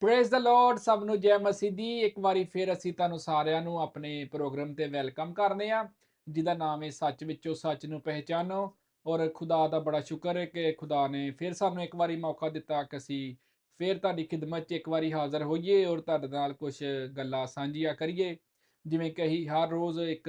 Praise the Lord ਸਭ ਨੂੰ ਜੈ ਮਸੀਹ ਦੀ। ਇੱਕ ਵਾਰੀ ਫਿਰ ਅਸੀਂ ਤੁਹਾਨੂੰ ਸਾਰਿਆਂ ਨੂੰ ਆਪਣੇ ਪ੍ਰੋਗਰਾਮ ਤੇ ਵੈਲਕਮ ਕਰਦੇ ਆ ਜਿਹਦਾ ਨਾਮ ਹੈ ਸੱਚ ਵਿੱਚੋਂ ਸੱਚ ਨੂੰ ਪਹਿਚਾਨੋ। ਔਰ ਖੁਦਾ ਦਾ ਬੜਾ ਸ਼ੁਕਰ ਹੈ ਕਿ ਖੁਦਾ ਨੇ ਫਿਰ ਸਾਨੂੰ ਇੱਕ ਵਾਰੀ ਮੌਕਾ ਦਿੱਤਾ ਕਿ ਅਸੀਂ ਫਿਰ ਤੁਹਾਡੀ ਖਿਦਮਤ 'ਚ ਇੱਕ ਵਾਰੀ ਹਾਜ਼ਰ ਹੋਈਏ ਔਰ ਤੁਹਾਡੇ ਨਾਲ ਕੁਝ ਗੱਲਾਂ ਸਾਂਝੀਆਂ ਕਰੀਏ। ਜਿਵੇਂ ਕਿ ਅਸੀਂ ਹਰ ਰੋਜ਼ ਇੱਕ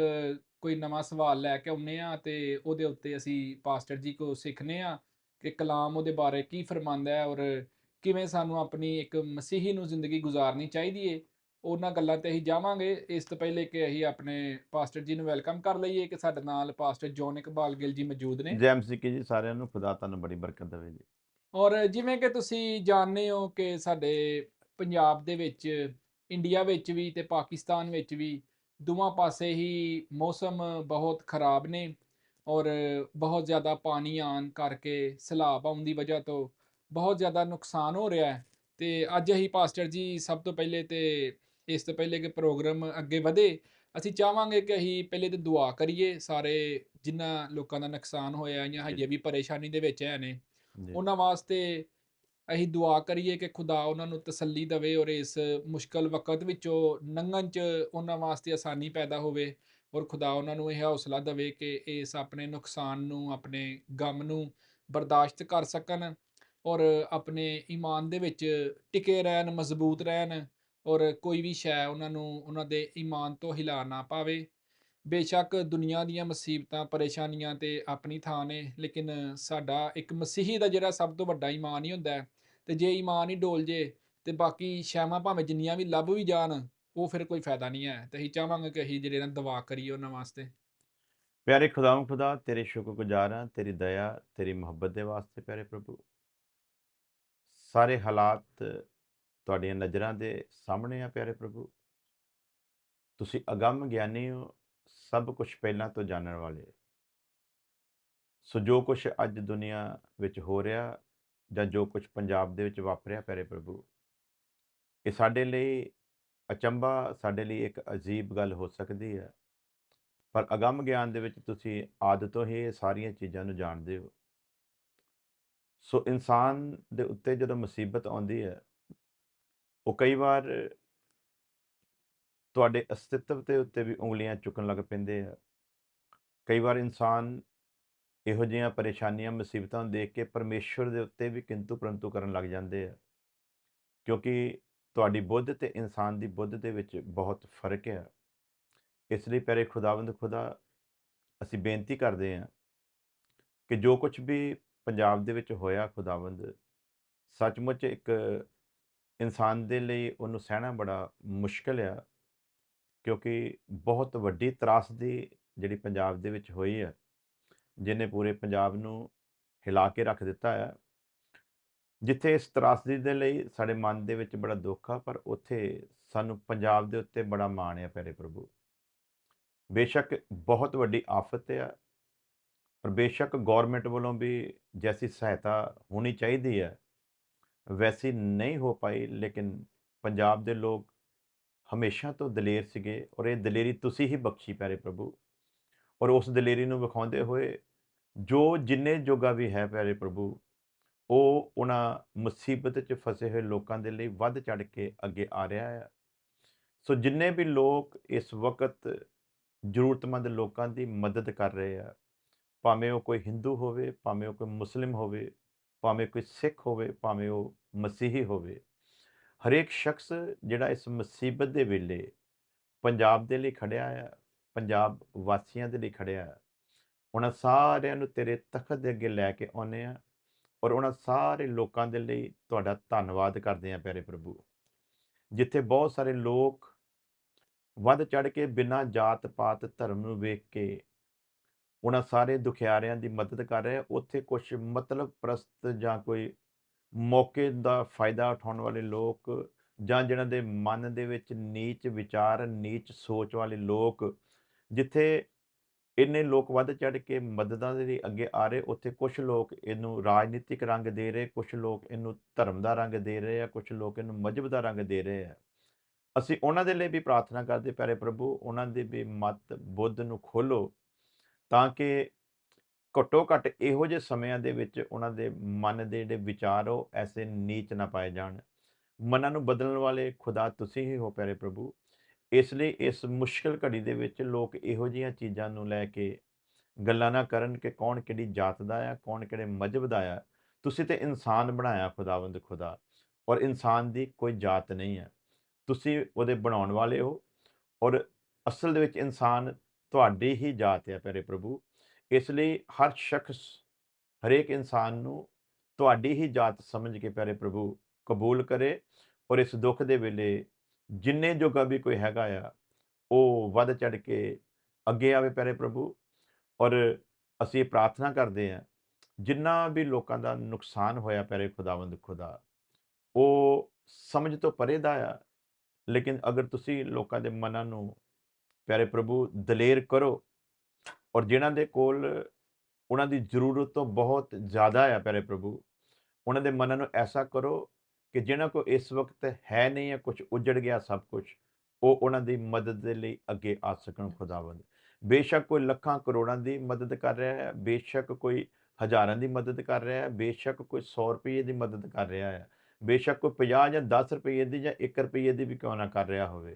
ਕੋਈ ਨਵਾਂ ਸਵਾਲ ਲੈ ਕੇ ਆਉਂਦੇ ਆ ਤੇ ਉਹਦੇ ਉੱਤੇ ਅਸੀਂ ਪਾਸਟਰ ਜੀ ਕੋ ਸਿੱਖਨੇ ਆ ਕਿ ਕਲਾਮ ਉਹਦੇ ਬਾਰੇ ਕੀ ਫਰਮਾਂਦਾ ਹੈ ਔਰ ਕਿਵੇਂ ਸਾਨੂੰ ਆਪਣੀ ਇੱਕ ਮਸੀਹੀ ਨੂੰ ਜ਼ਿੰਦਗੀ ਗੁਜ਼ਾਰਨੀ ਚਾਹੀਦੀ ਏ? ਉਹਨਾਂ ਗੱਲਾਂ ਤੇ ਅਸੀਂ ਜਾਵਾਂਗੇ। ਇਸ ਤੋਂ ਪਹਿਲੇ ਕਿ ਅਸੀਂ ਆਪਣੇ ਪਾਸਟਰ ਜੀ ਨੂੰ ਵੈਲਕਮ ਕਰ ਲਈਏ ਕਿ ਸਾਡੇ ਨਾਲ ਪਾਸਟਰ ਜੋਨ ਇਕਬਾਲ ਗਿੱਲ ਜੀ ਮੌਜੂਦ ਨੇ। ਜੈ ਮਸੀਹ ਕੀ ਜੀ ਸਾਰਿਆਂ ਨੂੰ ਖੁਦਾ ਤੁਹਾਨੂੰ ਬੜੀ ਬਰਕਤ ਦੇਵੇ ਜੀ। ਔਰ ਜਿਵੇਂ ਕਿ ਤੁਸੀਂ ਜਾਣਦੇ ਹੋ ਕਿ ਸਾਡੇ ਪੰਜਾਬ ਦੇ ਵਿੱਚ ਇੰਡੀਆ ਵਿੱਚ ਵੀ ਤੇ ਪਾਕਿਸਤਾਨ ਵਿੱਚ ਵੀ ਦੋਵਾਂ ਪਾਸੇ ਹੀ ਮੌਸਮ ਬਹੁਤ ਖਰਾਬ ਨੇ ਔਰ ਬਹੁਤ ਜ਼ਿਆਦਾ ਪਾਣੀ ਆਉਣ ਕਰਕੇ ਸੈਲਾਬ ਆਉਣ ਦੀ ਵਜ੍ਹਾ ਤੋਂ ਬਹੁਤ ਜ਼ਿਆਦਾ ਨੁਕਸਾਨ ਹੋ ਰਿਹਾ ਹੈ। ਤੇ ਅੱਜ ਅਸੀਂ ਪਾਸਟਰ ਜੀ ਸਭ ਤੋਂ ਪਹਿਲੇ ਤੇ ਇਸ ਤੋਂ ਪਹਿਲੇ ਕਿ ਪ੍ਰੋਗਰਾਮ ਅੱਗੇ ਵਧੇ ਅਸੀਂ ਚਾਹਾਂਗੇ ਕਿ ਅਸੀਂ ਪਹਿਲੇ ਤੇ ਦੁਆ ਕਰੀਏ ਸਾਰੇ ਜਿਨ੍ਹਾਂ ਲੋਕਾਂ ਦਾ ਨੁਕਸਾਨ ਹੋਇਆ ਜਾਂ ਹਜੇ ਵੀ ਪਰੇਸ਼ਾਨੀ ਦੇ ਵਿੱਚ ਹੈ ਨੇ ਉਹਨਾਂ ਵਾਸਤੇ ਅਸੀਂ ਦੁਆ ਕਰੀਏ ਕਿ ਖੁਦਾ ਉਹਨਾਂ ਨੂੰ ਤਸੱਲੀ ਦੇਵੇ ਔਰ ਇਸ ਮੁਸ਼ਕਲ ਵਕਤ ਵਿੱਚੋਂ ਲੰਘਣ 'ਚ ਉਹਨਾਂ ਵਾਸਤੇ ਆਸਾਨੀ ਪੈਦਾ ਹੋਵੇ ਔਰ ਖੁਦਾ ਉਹਨਾਂ ਨੂੰ ਇਹ ਹੌਸਲਾ ਦੇਵੇ ਕਿ ਇਸ ਆਪਣੇ ਨੁਕਸਾਨ ਨੂੰ ਆਪਣੇ ਗਮ ਨੂੰ ਬਰਦਾਸ਼ਤ ਕਰ ਸਕਣ। ਔਰ ਆਪਣੇ ਈਮਾਨ ਦੇ ਵਿੱਚ ਟਿਕੇ ਰਹਿਣ, ਮਜ਼ਬੂਤ ਰਹਿਣ ਔਰ ਕੋਈ ਵੀ ਸ਼ੈ ਉਹਨਾਂ ਨੂੰ, ਉਹਨਾਂ ਦੇ ਈਮਾਨ ਤੋਂ ਹਿਲਾ ਨਾ ਪਾਵੇ। ਬੇਸ਼ੱਕ ਦੁਨੀਆ ਦੀਆਂ ਮੁਸੀਬਤਾਂ, ਪਰੇਸ਼ਾਨੀਆਂ ਤੇ ਆਪਣੀ ਥਾਂ ਨੇ, ਲੇਕਿਨ ਸਾਡਾ ਇੱਕ ਮਸੀਹੀ ਦਾ ਜਿਹੜਾ ਸਭ ਤੋਂ ਵੱਡਾ ਈਮਾਨ ਹੀ ਹੁੰਦਾ ਹੈ। ਤੇ ਜੇ ਈਮਾਨ ਹੀ ਡੋਲ ਜੇ ਤੇ ਬਾਕੀ ਸ਼ੈਵਾਂ ਭਾਵੇਂ ਜਿੰਨੀਆਂ ਵੀ ਲੱਭ ਵੀ ਜਾਣ, ਉਹ ਫਿਰ ਕੋਈ ਫਾਇਦਾ ਨਹੀਂ ਹੈ। ਤੇ ਅਸੀਂ ਚਾਹਾਂਗੇ ਕਿ ਅਸੀਂ ਜਿਹੜੇ ਨਾਲ ਦੁਆ ਕਰੀਏ ਉਹਨਾਂ ਵਾਸਤੇ। ਪਿਆਰੇ ਖੁਦਾਵੰ ਖੁਦਾ, ਤੇਰੇ ਸ਼ੁਕਰਗੁਜ਼ਾਰ ਹਾਂ, ਤੇਰੀ ਦਇਆ, ਤੇਰੀ ਮੁਹੱਬਤ ਦੇ ਵਾਸਤੇ ਪਿਆਰੇ ਪ੍ਰਭੂ। ਸਾਰੇ ਹਾਲਾਤ ਤੁਹਾਡੀਆਂ ਨਜ਼ਰਾਂ ਦੇ ਸਾਹਮਣੇ ਆ, ਪਿਆਰੇ ਪ੍ਰਭੂ। ਤੁਸੀਂ ਅਗੰਮ ਗਿਆਨੀ ਹੋ, ਸਭ ਕੁਝ ਪਹਿਲਾਂ ਤੋਂ ਜਾਣਨ ਵਾਲੇ ਸੋ ਜੋ ਕੁਝ ਅੱਜ ਦੁਨੀਆ ਵਿੱਚ ਹੋ ਰਿਹਾ ਜਾਂ ਜੋ ਕੁਝ ਪੰਜਾਬ ਦੇ ਵਿੱਚ ਵਾਪਰਿਆ, ਪਿਆਰੇ ਪ੍ਰਭੂ, ਇਹ ਸਾਡੇ ਲਈ ਅਚੰਭਾ, ਸਾਡੇ ਲਈ ਇੱਕ ਅਜੀਬ ਗੱਲ ਹੋ ਸਕਦੀ ਹੈ। ਪਰ ਅਗੰਮ ਗਿਆਨ ਦੇ ਵਿੱਚ ਤੁਸੀਂ ਆਦਿ ਤੋਂ ਹੀ ਇਹ ਸਾਰੀਆਂ ਚੀਜ਼ਾਂ ਨੂੰ ਜਾਣਦੇ ਹੋ। ਸੋ ਇਨਸਾਨ ਦੇ ਉੱਤੇ ਜਦੋਂ ਮੁਸੀਬਤ ਆਉਂਦੀ ਹੈ, ਉਹ ਕਈ ਵਾਰ ਤੁਹਾਡੇ ਅਸਤਿਤਵ ਦੇ ਉੱਤੇ ਵੀ ਉਂਗਲੀਆਂ ਚੁੱਕਣ ਲੱਗ ਪੈਂਦੇ ਆ। ਕਈ ਵਾਰ ਇਨਸਾਨ ਇਹੋ ਜਿਹੀਆਂ ਪਰੇਸ਼ਾਨੀਆਂ, ਮੁਸੀਬਤਾਂ ਨੂੰ ਦੇਖ ਕੇ ਪਰਮੇਸ਼ਵਰ ਦੇ ਉੱਤੇ ਵੀ ਕਿੰਤੂ ਪਰੰਤੂ ਕਰਨ ਲੱਗ ਜਾਂਦੇ ਆ। ਕਿਉਂਕਿ ਤੁਹਾਡੀ ਬੁੱਧ ਤੇ ਇਨਸਾਨ ਦੀ ਬੁੱਧ ਦੇ ਵਿੱਚ ਬਹੁਤ ਫ਼ਰਕ ਹੈ ਇਸ ਲਈ ਪਿਆਰੇ ਖੁਦਾਵੰਦ ਖੁਦਾ, ਅਸੀਂ ਬੇਨਤੀ ਕਰਦੇ ਹਾਂ ਕਿ ਜੋ ਕੁਝ ਵੀ ਪੰਜਾਬ ਦੇ ਵਿੱਚ ਹੋਇਆ ਖੁਦਾਵੰਦ, ਸੱਚਮੁੱਚ ਇੱਕ ਇਨਸਾਨ ਦੇ ਲਈ ਉਹਨੂੰ ਸਹਿਣਾ ਬੜਾ ਮੁਸ਼ਕਲ ਆ, ਕਿਉਂਕਿ ਬਹੁਤ ਵੱਡੀ ਤਰਾਸਦੀ ਜਿਹੜੀ ਪੰਜਾਬ ਦੇ ਵਿੱਚ ਹੋਈ ਹੈ ਜਿਹਨੇ ਪੂਰੇ ਪੰਜਾਬ ਨੂੰ ਹਿਲਾ ਕੇ ਰੱਖ ਦਿੱਤਾ ਹੈ ਜਿੱਥੇ ਇਸ ਤਰਾਸਦੀ ਦੇ ਲਈ ਸਾਡੇ ਮਨ ਦੇ ਵਿੱਚ ਬੜਾ ਦੁੱਖ ਆ, ਪਰ ਉੱਥੇ ਸਾਨੂੰ ਪੰਜਾਬ ਦੇ ਉੱਤੇ ਬੜਾ ਮਾਣ ਆ, ਪਿਆਰੇ ਪ੍ਰਭੂ। ਬੇਸ਼ੱਕ ਬਹੁਤ ਵੱਡੀ ਆਫਤ ਆ ਪਰ ਬੇਸ਼ੱਕ ਗਵਰਨਮੈਂਟ ਵੱਲੋਂ ਵੀ ਜੈਸੀ ਸਹਾਇਤਾ ਹੋਣੀ ਚਾਹੀਦੀ ਹੈ, ਵੈਸੀ ਨਹੀਂ ਹੋ ਪਾਈ, ਲੇਕਿਨ ਪੰਜਾਬ ਦੇ ਲੋਕ ਹਮੇਸ਼ਾ ਤੋਂ ਦਲੇਰ ਸੀਗੇ ਔਰ ਇਹ ਦਲੇਰੀ ਤੁਸੀਂ ਹੀ ਬਖਸ਼ੀ ਪਿਆਰੇ ਪ੍ਰਭੂ। ਔਰ ਉਸ ਦਲੇਰੀ ਨੂੰ ਵਿਖਾਉਂਦੇ ਹੋਏ ਜੋ ਜਿੰਨੇ ਜੋਗਾ ਵੀ ਹੈ ਪਿਆਰੇ ਪ੍ਰਭੂ, ਉਹ ਉਹਨਾਂ ਮੁਸੀਬਤ 'ਚ ਫਸੇ ਹੋਏ ਲੋਕਾਂ ਦੇ ਲਈ ਵੱਧ ਚੜ ਕੇ ਅੱਗੇ ਆ ਰਿਹਾ ਹੈ ਸੋ ਜਿੰਨੇ ਵੀ ਲੋਕ ਇਸ ਵਕਤ ਜ਼ਰੂਰਤਮੰਦ ਲੋਕਾਂ ਦੀ ਮਦਦ ਕਰ ਰਹੇ ਆ ਭਾਵੇਂ ਉਹ ਕੋਈ ਹਿੰਦੂ ਹੋਵੇ, ਭਾਵੇਂ ਉਹ ਕੋਈ ਮੁਸਲਿਮ ਹੋਵੇ, ਭਾਵੇਂ ਕੋਈ ਸਿੱਖ ਹੋਵੇ, ਭਾਵੇਂ ਉਹ ਮਸੀਹੀ ਹੋਵੇ, ਹਰੇਕ ਸ਼ਖਸ ਜਿਹੜਾ ਇਸ ਮੁਸੀਬਤ ਦੇ ਵੇਲੇ ਪੰਜਾਬ ਦੇ ਲਈ ਖੜਿਆ ਆ, ਪੰਜਾਬ ਵਾਸੀਆਂ ਦੇ ਲਈ ਖੜਿਆ ਆ, ਉਹਨਾਂ ਸਾਰਿਆਂ ਨੂੰ ਤੇਰੇ ਤਖਤ ਦੇ ਅੱਗੇ ਲੈ ਕੇ ਆਉਨੇ ਆ ਔਰ ਉਹਨਾਂ ਸਾਰੇ ਲੋਕਾਂ ਦੇ ਲਈ ਤੁਹਾਡਾ ਧੰਨਵਾਦ ਕਰਦੇ ਆ ਪਿਆਰੇ ਪ੍ਰਭੂ। ਜਿੱਥੇ ਬਹੁਤ ਸਾਰੇ ਲੋਕ ਵੱਧ ਚੜ ਕੇ ਬਿਨਾਂ ਜਾਤ ਪਾਤ ਧਰਮ ਨੂੰ ਵੇਖ ਕੇ ਉਹਨਾਂ ਸਾਰੇ ਦੁਖਿਆਰਿਆਂ ਦੀ ਮਦਦ ਕਰ ਰਹੇ ਉੱਥੇ ਕੁਝ ਮਤਲਬ ਪ੍ਰਸਤ ਜਾਂ ਕੋਈ ਮੌਕੇ ਦਾ ਫਾਇਦਾ ਉਠਾਉਣ ਵਾਲੇ ਲੋਕ ਜਾਂ ਜਿਹਨਾਂ ਦੇ ਮਨ ਦੇ ਵਿੱਚ ਨੀਚ ਵਿਚਾਰ, ਨੀਚ ਸੋਚ ਵਾਲੇ ਲੋਕ, ਜਿੱਥੇ ਇੰਨੇ ਲੋਕ ਵੱਧ ਚੜ ਕੇ ਮਦਦਾਂ ਦੇ ਲਈ ਅੱਗੇ ਆ ਰਹੇ, ਉੱਥੇ ਕੁਝ ਲੋਕ ਇਹਨੂੰ ਰਾਜਨੀਤਿਕ ਰੰਗ ਦੇ ਰਹੇ ਕੁਝ ਲੋਕ ਇਹਨੂੰ ਧਰਮ ਦਾ ਰੰਗ ਦੇ ਰਹੇ ਆ ਕੁਝ ਲੋਕ ਇਹਨੂੰ ਮਜਬ ਦਾ ਰੰਗ ਦੇ ਰਹੇ ਆ। ਅਸੀਂ ਉਹਨਾਂ ਦੇ ਲਈ ਵੀ ਪ੍ਰਾਰਥਨਾ ਕਰਦੇ ਪਿਆਰੇ ਪ੍ਰਭੂ, ਉਹਨਾਂ ਦੇ ਵੀ ਮਤ ਬੁੱਧ ਨੂੰ ਖੋਲੋ ਤਾਂ ਕਿ ਘੱਟੋ ਘੱਟ ਇਹੋ ਜਿਹੇ ਸਮਿਆਂ ਦੇ ਵਿੱਚ ਉਹਨਾਂ ਦੇ ਮਨ ਦੇ ਜਿਹੜੇ ਵਿਚਾਰ ਉਹ ਐਸੇ ਨੀਚ ਨਾ ਪਾਏ ਜਾਣ। ਮਨਾਂ ਨੂੰ ਬਦਲਣ ਵਾਲੇ ਖੁਦਾ ਤੁਸੀਂ ਹੀ ਹੋ ਪਿਆਰੇ ਪ੍ਰਭੂ। ਇਸ ਲਈ ਇਸ ਮੁਸ਼ਕਲ ਘੜੀ ਦੇ ਵਿੱਚ ਲੋਕ ਇਹੋ ਜਿਹੀਆਂ ਚੀਜ਼ਾਂ ਨੂੰ ਲੈ ਕੇ ਗੱਲਾਂ ਨਾ ਕਰਨ ਕਿ ਕੌਣ ਕਿਹੜੀ ਜਾਤ ਦਾ ਆ, ਕੌਣ ਕਿਹੜੇ ਮਜ਼ਹਬ ਦਾ ਆ। ਤੁਸੀਂ ਤੇ ਇਨਸਾਨ ਬਣਾਇਆ ਖੁਦਾਵੰਦ ਖੁਦਾ, ਔਰ ਇਨਸਾਨ ਦੀ ਕੋਈ ਜਾਤ ਨਹੀਂ ਹੈ ਤੁਸੀਂ ਉਹਦੇ ਬਣਾਉਣ ਵਾਲੇ ਹੋ, ਔਰ ਅਸਲ ਦੇ ਵਿੱਚ ਇਨਸਾਨ ਤੁਹਾਡੀ ਹੀ ਜਾਤ ਹੈ ਪਿਆਰੇ ਪ੍ਰਭੂ। ਇਸ ਲਈ ਹਰ ਸ਼ਖਸ, ਹਰੇਕ ਇਨਸਾਨ ਨੂੰ ਤੁਹਾਡੀ ਹੀ ਜਾਤ ਸਮਝ ਕੇ ਪਿਆਰੇ ਪ੍ਰਭੂ ਕਬੂਲ ਕਰੇ ਔਰ ਇਸ ਦੁੱਖ ਦੇ ਵੇਲੇ ਜਿੰਨੇ ਜੋਗਾ ਵੀ ਕੋਈ ਹੈਗਾ ਆ, ਉਹ ਵੱਧ ਚੜ ਕੇ ਅੱਗੇ ਆਵੇ ਪਿਆਰੇ ਪ੍ਰਭੂ। ਔਰ ਅਸੀਂ ਪ੍ਰਾਰਥਨਾ ਕਰਦੇ ਹਾਂ, ਜਿੰਨਾ ਵੀ ਲੋਕਾਂ ਦਾ ਨੁਕਸਾਨ ਹੋਇਆ ਪਿਆਰੇ ਖੁਦਾਵੰਦ ਖੁਦਾ, ਉਹ ਸਮਝ ਤੋਂ ਪਰੇ ਦਾ ਆ। ਲੇਕਿਨ ਅਗਰ ਤੁਸੀਂ ਲੋਕਾਂ ਦੇ ਮਨਾਂ ਨੂੰ ਪਿਆਰੇ ਪ੍ਰਭੂ, ਦਲੇਰ ਕਰੋ। ਔਰ ਜਿਨ੍ਹਾਂ ਦੇ ਕੋਲ ਉਹਨਾਂ ਦੀ ਜ਼ਰੂਰਤ ਤੋਂ ਬਹੁਤ ਜ਼ਿਆਦਾ ਆ, ਪਿਆਰੇ ਪ੍ਰਭੂ ਉਹਨਾਂ ਦੇ ਮਨਾਂ ਨੂੰ ਐਸਾ ਕਰੋ ਕਿ ਜਿਨ੍ਹਾਂ ਕੋ ਇਸ ਵਕਤ ਹੈ ਨਹੀਂ ਹੈ ਕੁਝ ਉਜੜ ਗਿਆ ਸਭ ਕੁਝ ਉਹ ਉਹਨਾਂ ਦੀ ਮਦਦ ਦੇ ਲਈ ਅੱਗੇ ਆ ਸਕਣ, ਖੁਦਾਵੰਦ। ਬੇਸ਼ੱਕ ਕੋਈ ਲੱਖਾਂ ਕਰੋੜਾਂ ਦੀ ਮਦਦ ਕਰ ਰਿਹਾ ਹੈ, ਬੇਸ਼ੱਕ ਕੋਈ ਹਜ਼ਾਰਾਂ ਦੀ ਮਦਦ ਕਰ ਰਿਹਾ ਹੈ, ਬੇਸ਼ੱਕ ਕੋਈ 100 ਰੁਪਏ ਦੀ ਮਦਦ ਕਰ ਰਿਹਾ ਹੈ, ਬੇਸ਼ੱਕ ਕੋਈ 50 ਜਾਂ 10 ਰੁਪਏ ਦੀ ਜਾਂ 1 ਰੁਪਏ ਦੀ ਵੀ ਕਿਉਂ ਨਾ ਕਰ ਰਿਹਾ ਹੋਵੇ।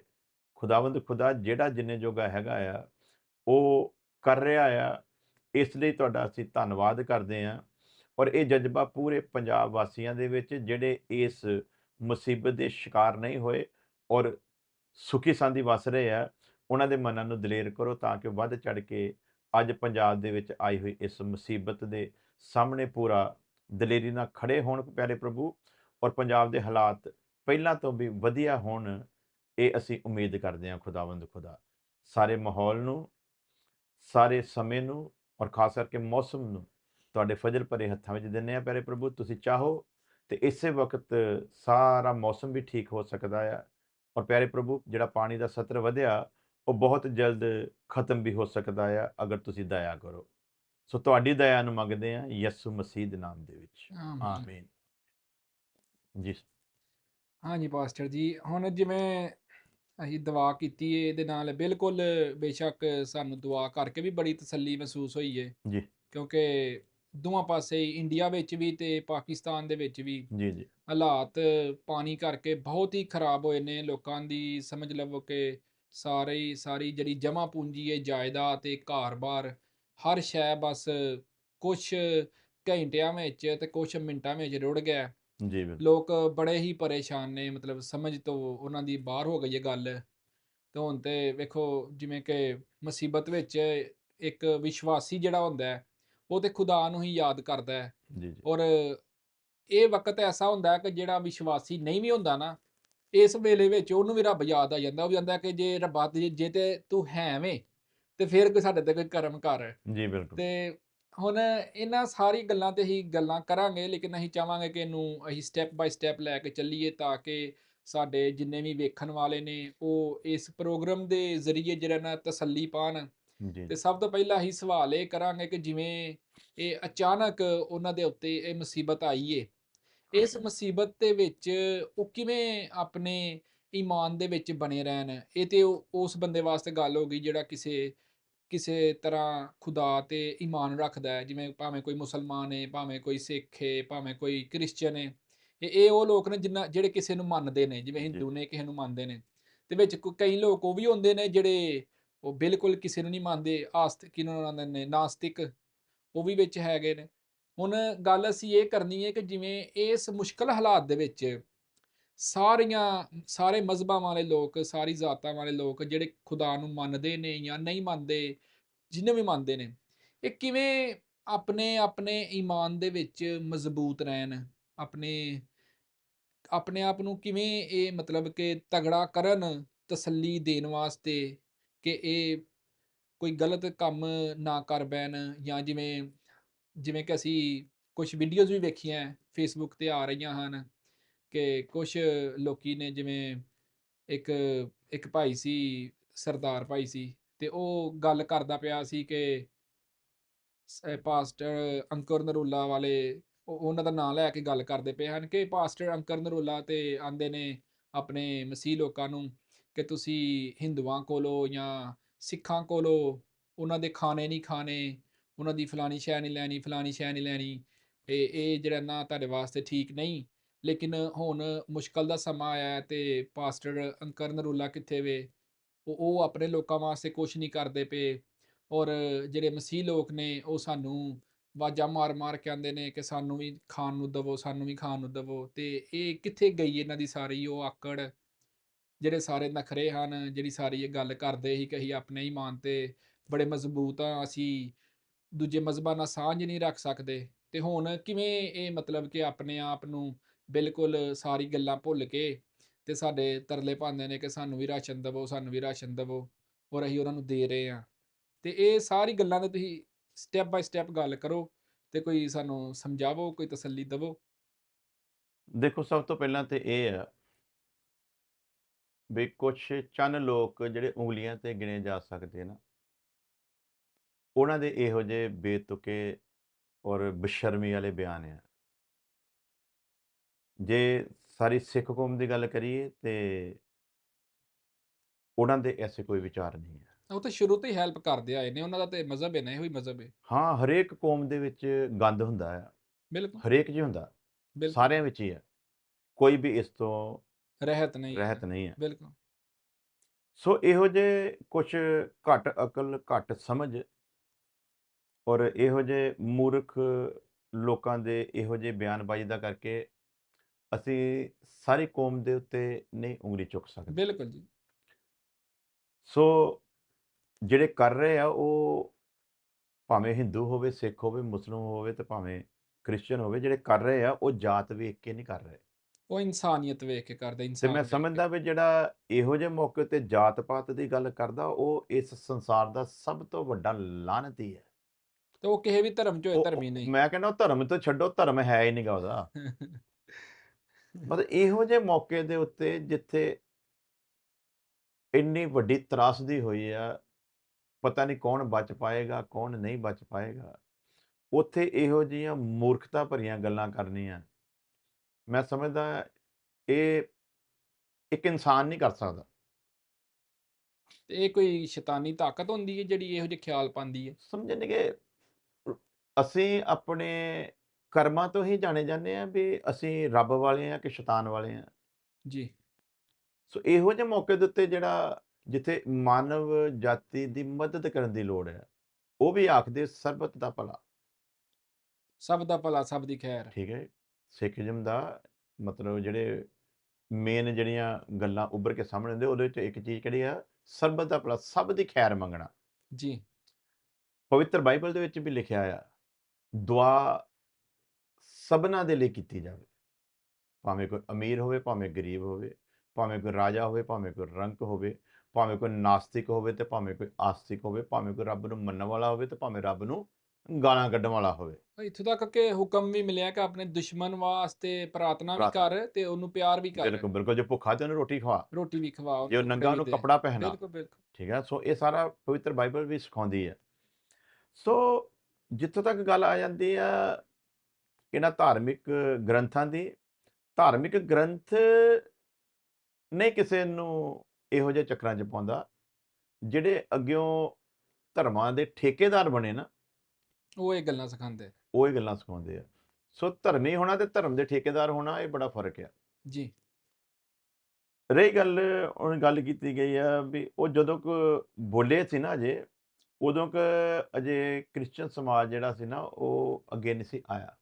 ਖੁਦਾਵੰਦ ਖੁਦਾ ਜਿਹੜਾ ਜਿੰਨੇ ਜੋਗਾ ਹੈਗਾ ਆ, ਉਹ ਕਰ ਰਿਹਾ ਆ। ਇਸ ਲਈ ਤੁਹਾਡਾ ਅਸੀਂ ਧੰਨਵਾਦ ਕਰਦੇ ਹਾਂ ਔਰ ਇਹ ਜਜ਼ਬਾ ਪੂਰੇ ਪੰਜਾਬ ਵਾਸੀਆਂ ਦੇ ਵਿੱਚ ਜਿਹੜੇ ਇਸ ਮੁਸੀਬਤ ਦੇ ਸ਼ਿਕਾਰ ਨਹੀਂ ਹੋਏ ਔਰ ਸੁਖੀ ਸਾਂਦੀ ਵਸ ਰਹੇ ਆ, ਉਹਨਾਂ ਦੇ ਮਨਾਂ ਨੂੰ ਦਲੇਰ ਕਰੋ ਤਾਂ ਕਿ ਵੱਧ ਚੜ ਕੇ ਅੱਜ ਪੰਜਾਬ ਦੇ ਵਿੱਚ ਆਈ ਹੋਈ ਇਸ ਮੁਸੀਬਤ ਦੇ ਸਾਹਮਣੇ ਪੂਰਾ ਦਲੇਰੀ ਨਾਲ ਖੜੇ ਹੋਣ ਪਿਆਰੇ ਪ੍ਰਭੂ ਔਰ ਪੰਜਾਬ ਦੇ ਹਾਲਾਤ ਪਹਿਲਾਂ ਤੋਂ ਵੀ ਵਧੀਆ ਹੋਣ ਇਹ ਅਸੀਂ ਉਮੀਦ ਕਰਦੇ ਹਾਂ ਖੁਦਾਵੰਦ ਖੁਦਾ। ਸਾਰੇ ਮਾਹੌਲ ਨੂੰ ਸਾਰੇ ਸਮੇਂ ਨੂੰ ਔਰ ਖਾਸ ਕਰਕੇ ਮੌਸਮ ਨੂੰ ਤੁਹਾਡੇ ਫਜ਼ਲ ਭਰੇ ਹੱਥਾਂ ਵਿੱਚ ਦਿੰਨੇ ਆ ਪਿਆਰੇ ਪ੍ਰਭੂ। ਤੁਸੀਂ ਚਾਹੋ ਤੇ ਇਸੇ ਵਕਤ ਸਾਰਾ ਮੌਸਮ ਵੀ ਠੀਕ ਹੋ ਸਕਦਾ ਆ ਔਰ ਪਿਆਰੇ ਪ੍ਰਭੂ ਜਿਹੜਾ ਪਾਣੀ ਦਾ ਸਤਰ ਵਧਿਆ ਉਹ ਬਹੁਤ ਜਲਦ ਖਤਮ ਵੀ ਹੋ ਸਕਦਾ ਆ ਅਗਰ ਤੁਸੀਂ ਦਇਆ ਕਰੋ। ਸੋ ਤੁਹਾਡੀ ਦਇਆ ਨੂੰ ਮੰਗਦੇ ਆ ਯਿਸੂ ਮਸੀਹ ਦੇ ਨਾਮ ਦੇ ਵਿੱਚ। ਆਮੀਨ। ਜੀ। ਹਾਂਜੀ ਪਾਸਟਰ ਜੀ ਹੁਣ ਜਿਵੇਂ ਅਸੀਂ ਦੁਆ ਕੀਤੀ ਏ ਇਹਦੇ ਨਾਲ। ਬਿਲਕੁਲ ਬੇਸ਼ੱਕ ਸਾਨੂੰ ਦੁਆ ਕਰਕੇ ਵੀ ਬੜੀ ਤਸੱਲੀ ਮਹਿਸੂਸ ਹੋਈ ਏ। ਜੀ। ਕਿਉਂਕਿ ਦੋਵਾਂ ਪਾਸੇ ਹੀ, ਇੰਡੀਆ ਵਿੱਚ ਵੀ ਤੇ ਪਾਕਿਸਤਾਨ ਦੇ ਵਿੱਚ ਵੀ ਜੀ ਜੀ। ਹਾਲਾਤ ਪਾਣੀ ਕਰਕੇ ਬਹੁਤ ਹੀ ਖਰਾਬ ਹੋਏ ਨੇ। ਲੋਕਾਂ ਦੀ ਸਮਝ ਲਵੋ ਕਿ ਸਾਰੇ ਸਾਰੀ ਜਿਹੜੀ ਜਮ੍ਹਾਂ ਪੂੰਜੀ ਹੈ ਜਾਇਦਾਦ ਤੇ ਘਰ-ਬਾਰ ਹਰ ਸ਼ੈ ਬਸ ਕੁਛ ਘੰਟਿਆਂ ਵਿੱਚ ਤੇ ਕੁਛ ਮਿੰਟਾਂ ਵਿੱਚ ਰੁੜ ਗਿਆ। ਜੀ ਬਿਲਕੁਲ। ਲੋਕ ਬੜੇ ਹੀ ਪਰੇਸ਼ਾਨ ਨੇ ਮਤਲਬ ਸਮਝ ਤੋਂ ਉਹਨਾਂ ਦੀ ਬਾਹਰ ਹੋ ਗਈ ਹੈ ਗੱਲ। ਤੇ ਹੁਣ ਤੇ ਵੇਖੋ ਜਿਵੇਂ ਕਿ ਮੁਸੀਬਤ ਵਿੱਚ ਇੱਕ ਵਿਸ਼ਵਾਸੀ ਜਿਹੜਾ ਹੁੰਦਾ ਹੈ ਉਹ ਤੇ ਖੁਦਾ ਨੂੰ ਹੀ ਯਾਦ ਕਰਦਾ ਹੈ। ਜੀ ਜੀ। ਔਰ ਇਹ ਵਕਤ ਐਸਾ ਹੁੰਦਾ ਹੈ ਕਿ ਜਿਹੜਾ ਵਿਸ਼ਵਾਸੀ ਨਹੀਂ ਵੀ ਹੁੰਦਾ ਨਾ ਇਸ ਵੇਲੇ ਵਿੱਚ ਉਹਨੂੰ ਵੀ ਰੱਬ ਯਾਦ ਆ ਜਾਂਦਾ। ਉਹ ਵੀ ਕਹਿੰਦਾ ਕਿ ਜੇ ਰੱਬਾ ਜੇ ਜੇ ਤੇ ਤੂੰ ਹੈ ਵੇਂ ਤੇ ਫਿਰ ਕੋਈ ਸਾਡੇ ਤੇ ਕੋਈ ਕਰਮ ਕਰ। ਜੀ ਬਿਲਕੁਲ। ਤੇ ਹੁਣ ਇਹਨਾਂ ਸਾਰੀ ਗੱਲਾਂ ਤੇ ਹੀ ਗੱਲਾਂ ਕਰਾਂਗੇ ਲੇਕਿਨ ਅਸੀਂ ਚਾਹਾਂਗੇ ਕਿ ਇਹਨੂੰ ਅਸੀਂ ਸਟੈਪ ਬਾਈ ਸਟੈਪ ਲੈ ਕੇ ਚੱਲੀਏ ਤਾਂ ਕਿ ਸਾਡੇ ਜਿੰਨੇ ਵੀ ਵੇਖਣ ਵਾਲੇ ਨੇ ਉਹ ਇਸ ਪ੍ਰੋਗਰਾਮ ਦੇ ਜ਼ਰੀਏ ਜਿਹੜਾ ਨਾ ਤਸੱਲੀ ਪਾਣ। ਜੀ। ਤੇ ਸਭ ਤੋਂ ਪਹਿਲਾਂ ਅਸੀਂ ਸਵਾਲ ਇਹ ਕਰਾਂਗੇ ਕਿ ਜਿਵੇਂ ਇਹ ਅਚਾਨਕ ਉਹਨਾਂ ਦੇ ਉੱਤੇ ਇਹ ਮੁਸੀਬਤ ਆਈ ਏ ਇਸ ਮੁਸੀਬਤ ਦੇ ਵਿੱਚ ਉਹ ਕਿਵੇਂ ਆਪਣੇ ਈਮਾਨ ਦੇ ਵਿੱਚ ਬਣੇ ਰਹਿਣ? ਇਹ ਤੇ ਉਸ ਬੰਦੇ ਵਾਸਤੇ ਗੱਲ ਹੋ ਗਈ ਜਿਹੜਾ ਕਿਸੇ ਕਿਸੇ ਤਰ੍ਹਾਂ ਖੁਦਾ ਤੇ ਈਮਾਨ ਰੱਖਦਾ ਹੈ ਜਿਵੇਂ ਭਾਵੇਂ ਕੋਈ ਮੁਸਲਮਾਨ ਹੈ ਭਾਵੇਂ ਕੋਈ ਸਿੱਖ ਹੈ ਭਾਵੇਂ ਕੋਈ ਕ੍ਰਿਸਚੀਅਨ ਹੈ ਇਹ ਇਹ ਉਹ ਲੋਕ ਨੇ ਜਿਨ੍ਹਾਂ ਜਿਹੜੇ ਕਿਸੇ ਨੂੰ ਮੰਨਦੇ ਨੇ ਜਿਵੇਂ ਹਿੰਦੂ ਨੇ ਕਿਸੇ ਨੂੰ ਮੰਨਦੇ ਨੇ ਤੇ ਵਿੱਚ ਕੋ- ਕਈ ਲੋਕ ਉਹ ਵੀ ਹੁੰਦੇ ਨੇ ਜਿਹੜੇ ਉਹ ਬਿਲਕੁਲ ਕਿਸੇ ਨੂੰ ਨਹੀਂ ਮੰਨਦੇ ਆਸਤਿਕ ਕਿਹਨੂੰ ਮੰਨਦੇ ਨੇ ਨਾਸਤਿਕ ਉਹ ਵੀ ਵਿੱਚ ਹੈਗੇ ਨੇ। ਹੁਣ ਗੱਲ ਅਸੀਂ ਇਹ ਕਰਨੀ ਹੈ ਕਿ ਜਿਵੇਂ ਇਸ ਮੁਸ਼ਕਲ ਹਾਲਾਤ ਦੇ ਵਿੱਚ ਸਾਰੀਆਂ, ਸਾਰੇ ਮਜ਼ਹਬਾਂ ਵਾਲੇ ਲੋਕ, ਸਾਰੀ ਜ਼ਾਤਾਂ ਵਾਲੇ ਲੋਕ ਜਿਹੜੇ ਖੁਦਾ ਨੂੰ ਮੰਨਦੇ ਨੇ ਜਾਂ ਨਹੀਂ ਮੰਨਦੇ, ਜਿੰਨੇ ਵੀ ਮੰਨਦੇ ਨੇ, ਇਹ ਕਿਵੇਂ ਆਪਣੇ ਆਪਣੇ ਈਮਾਨ ਦੇ ਵਿੱਚ ਮਜ਼ਬੂਤ ਰਹਿਣ? ਆਪਣੇ ਆਪਣੇ ਆਪ ਨੂੰ ਕਿਵੇਂ ਇਹ ਮਤਲਬ ਕਿ ਤਗੜਾ ਕਰਨ, ਤਸੱਲੀ ਦੇਣ ਵਾਸਤੇ ਕਿ ਇਹ ਕੋਈ ਗਲਤ ਕੰਮ ਨਾ ਕਰ ਬੈਣ ਜਾਂ ਜਿਵੇਂ ਜਿਵੇਂ ਕਿ ਅਸੀਂ ਕੁਝ ਵੀਡੀਓਜ਼ ਵੀ ਵੇਖੀਆਂ ਫੇਸਬੁੱਕ ਤੇ ਆ ਰਹੀਆਂ ਹਨ ਕਿ ਕੁਝ ਲੋਕੀ ਨੇ ਜਿਵੇਂ ਇੱਕ ਇੱਕ ਭਾਈ ਸੀ, ਸਰਦਾਰ ਭਾਈ ਸੀ ਤੇ ਉਹ ਗੱਲ ਕਰਦਾ ਪਿਆ ਸੀ ਕਿ ਪਾਸਟਰ ਅੰਕਰ ਨਰੂਲਾ ਵਾਲੇ ਉਹ- ਉਹਨਾਂ ਦਾ ਨਾਮ ਲੈ ਕੇ ਗੱਲ ਕਰਦੇ ਪਏ ਹਨ ਕਿ ਪਾਸਟਰ ਅੰਕਰ ਨਰੂਲਾ ਤੇ ਆਂਦੇ ਨੇ ਆਪਣੇ ਮਸੀਹ ਲੋਕਾਂ ਨੂੰ ਕਿ ਤੁਸੀਂ ਹਿੰਦੂਆਂ ਕੋਲੋਂ ਜਾਂ ਸਿੱਖਾਂ ਕੋਲੋਂ ਉਹਨਾਂ ਦੇ ਖਾਣੇ ਨਹੀਂ ਖਾਣੇ, ਉਹਨਾਂ ਦੀ ਫਲਾਣੀ ਸ਼ੈ ਨਹੀਂ ਲੈਣੀ, ਫਲਾਣੀ ਸ਼ੈ ਨਹੀਂ ਲੈਣੀ, ਇਹ ਇਹ ਜਿਹੜਾ ਨਾ ਤੁਹਾਡੇ ਵਾਸਤੇ ਠੀਕ ਨਹੀਂ ਲੇਕਿਨ ਹੁਣ ਮੁਸ਼ਕਲ ਦਾ ਸਮਾਂ ਆਇਆ ਹੈ ਤੇ ਪਾਸਟਰ ਅੰਕਰ ਨਰੂਲਾ ਕਿੱਥੇ ਵੇ? ਉਹ ਆਪਣੇ ਲੋਕਾਂ ਵਾਸਤੇ ਕੁਛ ਨਹੀਂ ਕਰਦੇ ਪਏ ਔਰ ਜਿਹੜੇ ਮਸੀਹ ਲੋਕ ਨੇ ਉਹ ਸਾਨੂੰ ਵਾਜਾਂ ਮਾਰ-ਮਾਰ ਕੇ ਆਂਦੇ ਨੇ ਕਿ ਸਾਨੂੰ ਵੀ ਖਾਣ ਨੂੰ ਦਵੋ, ਸਾਨੂੰ ਵੀ ਖਾਣ ਨੂੰ ਦਵੋ ਤੇ ਇਹ ਕਿੱਥੇ ਗਈ ਇਹਨਾਂ ਦੀ ਸਾਰੀ ਉਹ ਆਕੜ, ਜਿਹੜੇ ਸਾਰੇ ਨਖਰੇ ਹਨ, ਜਿਹੜੀ ਸਾਰੀ ਇਹ ਗੱਲ ਕਰਦੇ ਸੀ ਕਹੀ ਅਸੀਂ ਆਪਣੇ ਈਮਾਨ ਤੇ ਬੜੇ ਮਜ਼ਬੂਤ ਹਾਂ, ਅਸੀਂ ਦੂਜੇ ਮਜ਼ਹਬਾਂ ਨਾਲ ਸਾਂਝ ਨਹੀਂ ਰੱਖ ਸਕਦੇ ਤੇ ਹੁਣ ਕਿਵੇਂ ਇਹ ਮਤਲਬ ਕਿ ਆਪਣੇ ਆਪ ਨੂੰ ਬਿਲਕੁਲ ਸਾਰੀ ਗੱਲਾਂ ਭੁੱਲ ਕੇ ਤੇ ਸਾਡੇ ਤਰਲੇ ਪਾਉਂਦੇ ਨੇ ਕਿ ਸਾਨੂੰ ਵੀ ਰਾਸ਼ਨ ਦਵੋ, ਸਾਨੂੰ ਵੀ ਰਾਸ਼ਨ ਦਵੋ ਔਰ ਅਸੀਂ ਉਹਨਾਂ ਨੂੰ ਦੇ ਰਹੇ ਹਾਂ। ਤੇ ਇਹ ਸਾਰੀ ਗੱਲਾਂ ਤੇ ਤੁਸੀਂ ਸਟੈਪ ਬਾਈ ਸਟੈਪ ਗੱਲ ਕਰੋ ਤੇ ਕੋਈ ਸਾਨੂੰ ਸਮਝਾਵੋ, ਕੋਈ ਤਸੱਲੀ ਦਵੋ। ਦੇਖੋ ਸਭ ਤੋਂ ਪਹਿਲਾਂ ਤੇ ਇਹ ਆ ਵੀ ਕੁਛ ਚੰਨ ਲੋਕ ਜਿਹੜੇ ਉਂਗਲੀਆਂ ਤੇ ਗਿਣੇ ਜਾ ਸਕਦੇ ਨਾ ਉਹਨਾਂ ਦੇ ਇਹੋ ਜਿਹੇ ਬੇਤੁਕੇ ਔਰ ਬਸ਼ਰਮੀ ਵਾਲੇ ਬਿਆਨ ਆ ਜੇ ਸਾਰੀ ਸਿੱਖ ਕੌਮ ਦੀ ਗੱਲ ਕਰੀਏ ਤੇ ਉਹਨਾਂ ਦੇ ਐਸੇ ਕੋਈ ਵਿਚਾਰ ਨਹੀਂ ਹੈ। ਉਹ ਤਾਂ ਸ਼ੁਰੂ ਤੋਂ ਹੀ ਹੈਲਪ ਕਰਦੇ ਆਏ ਨੇ, ਉਹਨਾਂ ਦਾ ਤੇ ਮਜ਼ਹਬ ਹੈ ਨਾ, ਇਹੋ ਹੀ ਮਜ਼ਹਬ ਹੈ। ਹਾਂ ਹਰੇਕ ਕੌਮ ਦੇ ਵਿੱਚ ਗੰਦ ਹੁੰਦਾ ਆ। ਬਿਲਕੁਲ, ਹਰੇਕ ਹੀ ਹੁੰਦਾ ਬਿਲਕੁਲ। ਸਾਰਿਆਂ ਵਿੱਚ ਹੀ ਹੈ। ਕੋਈ ਵੀ ਇਸ ਤੋਂ ਰਹਿਤ ਨਹੀਂ ਹੈ। ਰਹਿਤ ਨਹੀਂ ਹੈ। ਬਿਲਕੁਲ, ਸੋ ਇਹੋ ਜਿਹੇ ਕੁਛ ਘੱਟ ਅਕਲ ਘੱਟ ਸਮਝ ਔਰ ਇਹੋ ਜਿਹੇ ਮੂਰਖ ਲੋਕਾਂ ਦੇ ਇਹੋ ਜਿਹੇ ਬਿਆਨਬਾਜ਼ੀ ਦਾ ਕਰਕੇ ਅਸੀਂ ਸਾਰੀ ਕੌਮ ਦੇ ਉੱਤੇ ਨਹੀਂ ਉਂਗਲੀ ਚੁੱਕ ਸਕਦੇ ਬਿਲਕੁਲ ਜੀ। ਸੋ ਜਿਹੜੇ ਕਰ ਰਹੇ ਆ ਉਹ ਭਾਵੇਂ ਹਿੰਦੂ ਹੋਵੇ ਸਿੱਖ ਹੋਵੇ ਮੁਸਲਿਮ ਹੋਵੇ ਤੇ ਭਾਵੇਂ ਕ੍ਰਿਸਚੀਅਨ ਹੋਵੇ ਜਿਹੜੇ ਕਰ ਰਹੇ ਆ ਉਹ ਜਾਤ ਵੇਖ ਕੇ ਨਹੀਂ ਕਰ ਰਹੇ ਉਹ ਇਨਸਾਨੀਅਤ ਵੇਖ ਕੇ ਕਰਦੇ ਤੇ ਇਨਸਾਨ ਮੈਂ ਵੇਖ ਕੇ। ਸਮਝਦਾ ਵੀ ਜਿਹੜਾ ਇਹੋ ਜਿਹੇ ਮੌਕੇ ਤੇ ਜਾਤ ਪਾਤ ਦੀ ਗੱਲ ਕਰਦਾ ਉਹ ਇਸ ਸੰਸਾਰ ਦਾ ਸਭ ਤੋਂ ਵੱਡਾ ਲਾਨਤੀ ਹੈ ਤੇ ਉਹ ਕਿਸੇ ਵੀ ਧਰਮ ਚ ਧਰਮੀ ਨਹੀਂ। ਮੈਂ ਕਹਿੰਦਾ ਉਹ ਧਰਮ ਤੋਂ ਛੱਡੋ ਧਰਮ ਹੈ ਹੀ ਨਹੀਂਗਾ ਉਹਦਾ ਮਤਲਬ ਇਹੋ ਜਿਹੇ ਮੌਕੇ ਦੇ ਉੱਤੇ ਜਿੱਥੇ ਇੰਨੀ ਵੱਡੀ ਤਰਾਸਦੀ ਹੋਈ ਆ ਪਤਾ ਨਹੀਂ ਕੌਣ ਬਚ ਪਾਏਗਾ ਕੌਣ ਨਹੀਂ ਬਚ ਪਾਏਗਾ ਉੱਥੇ ਇਹੋ ਜਿਹੀਆਂ ਮੂਰਖਤਾ ਭਰੀਆਂ ਗੱਲਾਂ ਕਰਨੀਆਂ ਮੈਂ ਸਮਝਦਾ ਇਹ ਇੱਕ ਇਨਸਾਨ ਨਹੀਂ ਕਰ ਸਕਦਾ ਤੇ ਇਹ ਕੋਈ ਸ਼ੈਤਾਨੀ ਤਾਕਤ ਹੁੰਦੀ ਹੈ ਜਿਹੜੀ ਇਹੋ ਜਿਹੇ ਖਿਆਲ ਪਾਉਂਦੀ ਹੈ। ਸਮਝਣ ਕਿ ਅਸੀਂ ਆਪਣੇ ਕਰਮਾਂ ਤੋਂ ਹੀ ਜਾਣੇ ਜਾਂਦੇ ਆ ਵੀ ਅਸੀਂ ਰੱਬ ਵਾਲੇ ਆ ਕਿ ਸ਼ੈਤਾਨ ਵਾਲੇ ਆ ਜੀ, ਸੋ ਇਹੋ ਜਿਹੇ ਮੌਕੇ ਦੇ ਉੱਤੇ ਜਿਹੜਾ ਜਿੱਥੇ ਮਾਨਵ ਜਾਤੀ ਦੀ ਮਦਦ ਕਰਨ ਦੀ ਲੋੜ ਹੈ ਉਹ ਵੀ ਆਖਦੇ ਸਰਬਤ ਦਾ ਭਲਾ। ਸਭ ਦਾ ਭਲਾ ਸਭ ਦੀ ਖੈਰ। ਠੀਕ ਹੈ ਸਿੱਖੀਜ਼ਮ ਦਾ ਮਤਲਬ ਜਿਹੜੇ ਮੇਨ ਜਿਹੜੀਆਂ ਗੱਲਾਂ ਉੱਭਰ ਕੇ ਸਾਹਮਣੇ ਆਉਂਦੇ ਉਹਦੇ ਵਿੱਚ ਇੱਕ ਚੀਜ਼ ਕਿਹੜੀ ਆ? ਸਰਬਤ ਦਾ ਭਲਾ ਸਭ ਦੀ ਖੈਰ ਮੰਗਣਾ। ਜੀ, ਪਵਿੱਤਰ ਬਾਈਬਲ ਦੇ ਵਿੱਚ ਵੀ ਲਿਖਿਆ ਆ ਦੁਆ ਸਭਨਾਂ ਦੇ ਲਈ ਕੀਤੀ ਜਾਵੇ। ਭਾਵੇਂ ਕੋਈ ਅਮੀਰ ਹੋਵੇ ਭਾਵੇਂ ਗਰੀਬ ਹੋਵੇ ਭਾਵੇਂ ਕੋਈ ਰਾਜਾ ਹੋਵੇ ਭਾਵੇਂ ਕੋਈ ਰੰਕ ਹੋਵੇ ਭਾਵੇਂ ਕੋਈ ਨਾਸਤਿਕ ਹੋਵੇ ਤੇ ਭਾਵੇਂ ਕੋਈ ਆਸਤਿਕ ਹੋਵੇ ਭਾਵੇਂ ਕੋਈ ਰੱਬ ਨੂੰ ਮੰਨਣ ਵਾਲਾ ਹੋਵੇ ਤੇ ਭਾਵੇਂ ਰੱਬ ਨੂੰ ਗਾਲਾਂ ਕੱਢਣ ਵਾਲਾ ਹੋਵੇ। ਇੱਥੋਂ ਤੱਕ ਕਿ ਹੁਕਮ ਵੀ ਮਿਲਿਆ ਕਿ ਆਪਣੇ ਦੁਸ਼ਮਣ ਵਾਸਤੇ ਪ੍ਰਾਰਥਨਾ ਵੀ। ਕਰ ਤੇ ਉਹਨੂੰ ਪਿਆਰ ਵੀ ਕਰ। ਬਿਲਕੁਲ ਬਿਲਕੁਲ ਜੇ ਭੁੱਖਾ ਤੇ ਉਹਨੂੰ ਰੋਟੀ ਖਵਾ। ਰੋਟੀ ਵੀ ਖਵਾ ਜੇ ਨੰਗਾ ਉਹਨੂੰ। ਕੱਪੜਾ ਪਹਿਨਾ। ਬਿਲਕੁਲ ਬਿਲਕੁਲ। ਠੀਕ ਹੈ ਸੋ ਇਹ ਸਾਰਾ ਪਵਿੱਤਰ ਬਾਈਬਲ ਵੀ ਸਿਖਾਉਂਦੀ ਹੈ। ਸੋ ਜਿੱਥੋਂ ਤੱਕ ਗੱਲ ਆ ਜਾਂਦੀ ਆ ਇਹਨਾਂ ਧਾਰਮਿਕ ਗ੍ਰੰਥਾਂ ਦੀ ਧਾਰਮਿਕ ਗ੍ਰੰਥ ਨਹੀਂ ਕਿਸੇ ਨੂੰ ਇਹੋ ਜਿਹੇ ਚੱਕਰਾਂ 'ਚ ਪਾਉਂਦਾ ਜਿਹੜੇ ਅੱਗਿਓਂ ਧਰਮਾਂ ਦੇ ਠੇਕੇਦਾਰ ਬਣੇ ਨਾ। ਉਹ ਇਹ ਗੱਲਾਂ ਸਿਖਾਉਂਦੇ ਉਹ ਇਹ ਗੱਲਾਂ ਸਿਖਾਉਂਦੇ ਆ। ਸੋ ਧਰਮੀ ਹੋਣਾ ਤੇ ਧਰਮ ਦੇ ਠੇਕੇਦਾਰ ਹੋਣਾ ਇਹ ਬੜਾ ਫ਼ਰਕ ਆ। ਜੀ। ਰਹੀ ਗੱਲ ਹੁਣ ਗੱਲ ਕੀਤੀ ਗਈ ਆ ਵੀ ਉਹ ਜਦੋਂ ਕੋ ਬੋਲੇ ਸੀ ਨਾ ਅਜੇ ਉਦੋਂ ਕ ਅਜੇ ਕ੍ਰਿਸਚੀਅਨ ਸਮਾਜ ਜਿਹੜਾ ਸੀ ਨਾ ਉਹ ਅੱਗੇ ਨਹੀਂ ਸੀ ਆਇਆ।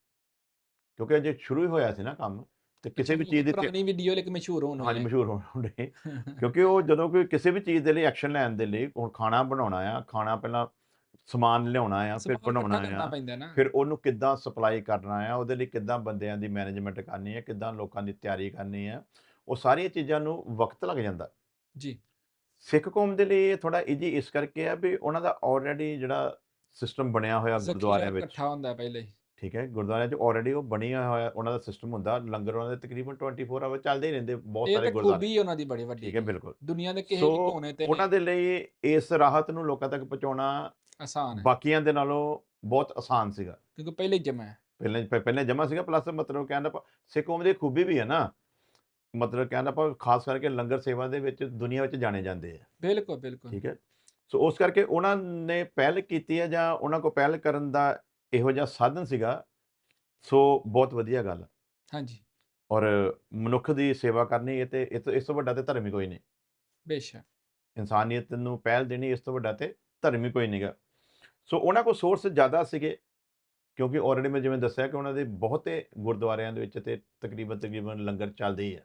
ਕਿਉਂਕਿ ਅਜੇ ਸ਼ੁਰੂ ਹੀ ਹੋਇਆ ਸੀ ਨਾ ਕੰਮ ਤੇ ਕਿਸੇ ਵੀ ਚੀਜ਼ ਦੇ ਤੇ ਪੁਰਾਣੀ ਵੀਡੀਓ ਇੱਕ ਮਸ਼ਹੂਰ ਹੋਣ ਹਾਂਜੀ ਮਸ਼ਹੂਰ ਹੋਣ ਦੇ ਕਿਉਂਕਿ ਉਹ ਜਦੋਂ ਕੋਈ ਕਿਸੇ ਵੀ ਚੀਜ਼ ਦੇ ਲਈ ਐਕਸ਼ਨ ਲੈਣ ਦੇ ਲਈ ਹੁਣ ਖਾਣਾ ਬਣਾਉਣਾ ਆ ਖਾਣਾ ਪਹਿਲਾਂ ਸਮਾਨ ਲਿਆਉਣਾ ਆ ਫਿਰ ਬਣਾਉਣਾ ਆ ਫਿਰ ਉਹਨੂੰ ਕਿੱਦਾਂ ਸਪਲਾਈ ਕਰਨਾ ਆ ਉਹਦੇ ਲਈ ਕਿੱਦਾਂ ਬੰਦਿਆਂ ਦੀ ਮੈਨੇਜਮੈਂਟ ਕਰਨੀ ਹੈ ਕਿੱਦਾਂ ਲੋਕਾਂ ਦੀ ਤਿਆਰੀ ਕਰਨੀ ਹੈ ਉਹ ਸਾਰੀਆਂ ਚੀਜ਼ਾਂ ਨੂੰ ਵਕਤ ਲੱਗ ਜਾਂਦਾ। ਜੀ। ਸਿੱਖ ਕੌਮ ਦੇ ਲਈ ਇਹ ਥੋੜਾ ਈਜੀ ਇਸ ਕਰਕੇ ਆ ਵੀ ਉਹਨਾਂ ਦਾ ਆਲਰੇਡੀ ਜਿਹੜਾ ਸਿਸਟਮ ਬਣਿਆ ਹੋਇਆ ਗੁਰਦੁਆਰਿਆਂ ਵਿੱਚ। ਇਕੱਠਾ ਹੁੰਦਾ ਪਹਿਲੇ। ਹੀ। ਠੀਕ ਹੈ ਗੁਰਦੁਆਰਿਆਂ 'ਚ ਆਲਰੇਡੀ ਉਹ ਬਣਿਆ ਹੋਇਆ ਉਹਨਾਂ ਦਾ ਸਿਸਟਮ ਹੁੰਦਾ ਲੰਗਰ ਉਹਨਾਂ ਦੇ ਤਕਰੀਬਨ 24 ਆਵਰ ਚੱਲਦੇ ਹੀ ਰਹਿੰਦੇ ਬਹੁਤ ਇਹ ਸਾਰੇ ਤੇ ਗੁਰਦੁਆਰੇ। ਖੂਬੀ ਉਹਨਾਂ ਦੀ ਬੜੀ ਵੱਡੀ ਠੀਕ ਹੈ ਬਿਲਕੁਲ। ਦੁਨੀਆ ਦੇ ਕਿਸੇ ਸੋ ਵੀ ਕੋਨੇ ਤੇ ਉਹਨਾਂ ਦੇ ਲਈ ਇਸ ਰਾਹਤ ਨੂੰ ਲੋਕਾਂ ਤੱਕ ਪਹੁੰਚਾਉਣਾ ਆਸਾਨ ਹੈ। ਬਾਕੀਆਂ ਦੇ ਨਾਲੋਂ ਬਹੁਤ ਆਸਾਨ ਸੀਗਾ। ਕਿਉਂਕਿ ਪਹਿਲੇ ਜਮਾ ਹੈ। ਪਹਿਲਾਂ ਪ- ਪਹਿਲਾਂ ਜਮਾ ਸੀਗਾ ਪਲੱਸ ਮਤਲਬ ਕਹਿੰਦਾ ਆਪਾਂ ਸਿੱਖ ਕੌਮ ਦੀ ਖੂਬੀ ਵੀ ਹੈ ਨਾ। ਮਤਲਬ ਕਹਿੰਦਾ ਆਪਾਂ ਖਾਸ ਕਰਕੇ ਲੰਗਰ ਸੇਵਾ ਦੇ ਵਿੱਚ ਦੁਨੀਆ ਵਿੱਚ ਜਾਣੇ ਜਾਂਦੇ ਆ। ਬਿਲਕੁਲ ਬਿਲਕੁਲ। ਠੀਕ ਹੈ। ਸੋ ਉਸ ਕਰਕੇ ਉਹਨਾਂ ਨੇ ਪਹਿਲ ਕੀਤੀ ਹੈ ਜਾਂ ਉਹਨਾਂ ਕੋ ਪਹਿਲ ਕਰਨ ਦਾ ਇਹੋ ਜਿਹਾ ਸਾਧਨ ਸੀਗਾ ਸੋ ਬਹੁਤ ਵਧੀਆ ਗੱਲ ਹੈ। ਹਾਂਜੀ। ਔਰ ਮਨੁੱਖ ਦੀ ਸੇਵਾ ਕਰਨੀ ਇਹ ਤੇ ਇਹ ਤੋਂ ਇਸ ਤੋਂ ਵੱਡਾ ਤੇ ਧਰਮ ਹੀ ਕੋਈ ਨਹੀਂ। ਬੇਸ਼ੱਕ। ਇਨਸਾਨੀਅਤ ਨੂੰ ਪਹਿਲ ਦੇਣੀ ਇਸ ਤੋਂ ਵੱਡਾ ਤੇ ਧਰਮ ਹੀ ਕੋਈ ਨਹੀਂਗਾ ਸੋ ਉਹਨਾਂ ਕੋਲ ਸੋਰਸ ਜ਼ਿਆਦਾ ਸੀਗੇ ਕਿਉਂਕਿ ਆਲਰੇਡੀ ਮੈਂ ਜਿਵੇਂ ਦੱਸਿਆ ਕਿ ਉਹਨਾਂ ਦੇ ਬਹੁਤੇ ਗੁਰਦੁਆਰਿਆਂ ਦੇ ਵਿੱਚ ਤੇ ਤਕਰੀਬਨ ਤਕਰੀਬਨ ਲੰਗਰ ਚੱਲਦੇ ਹੀ ਆ।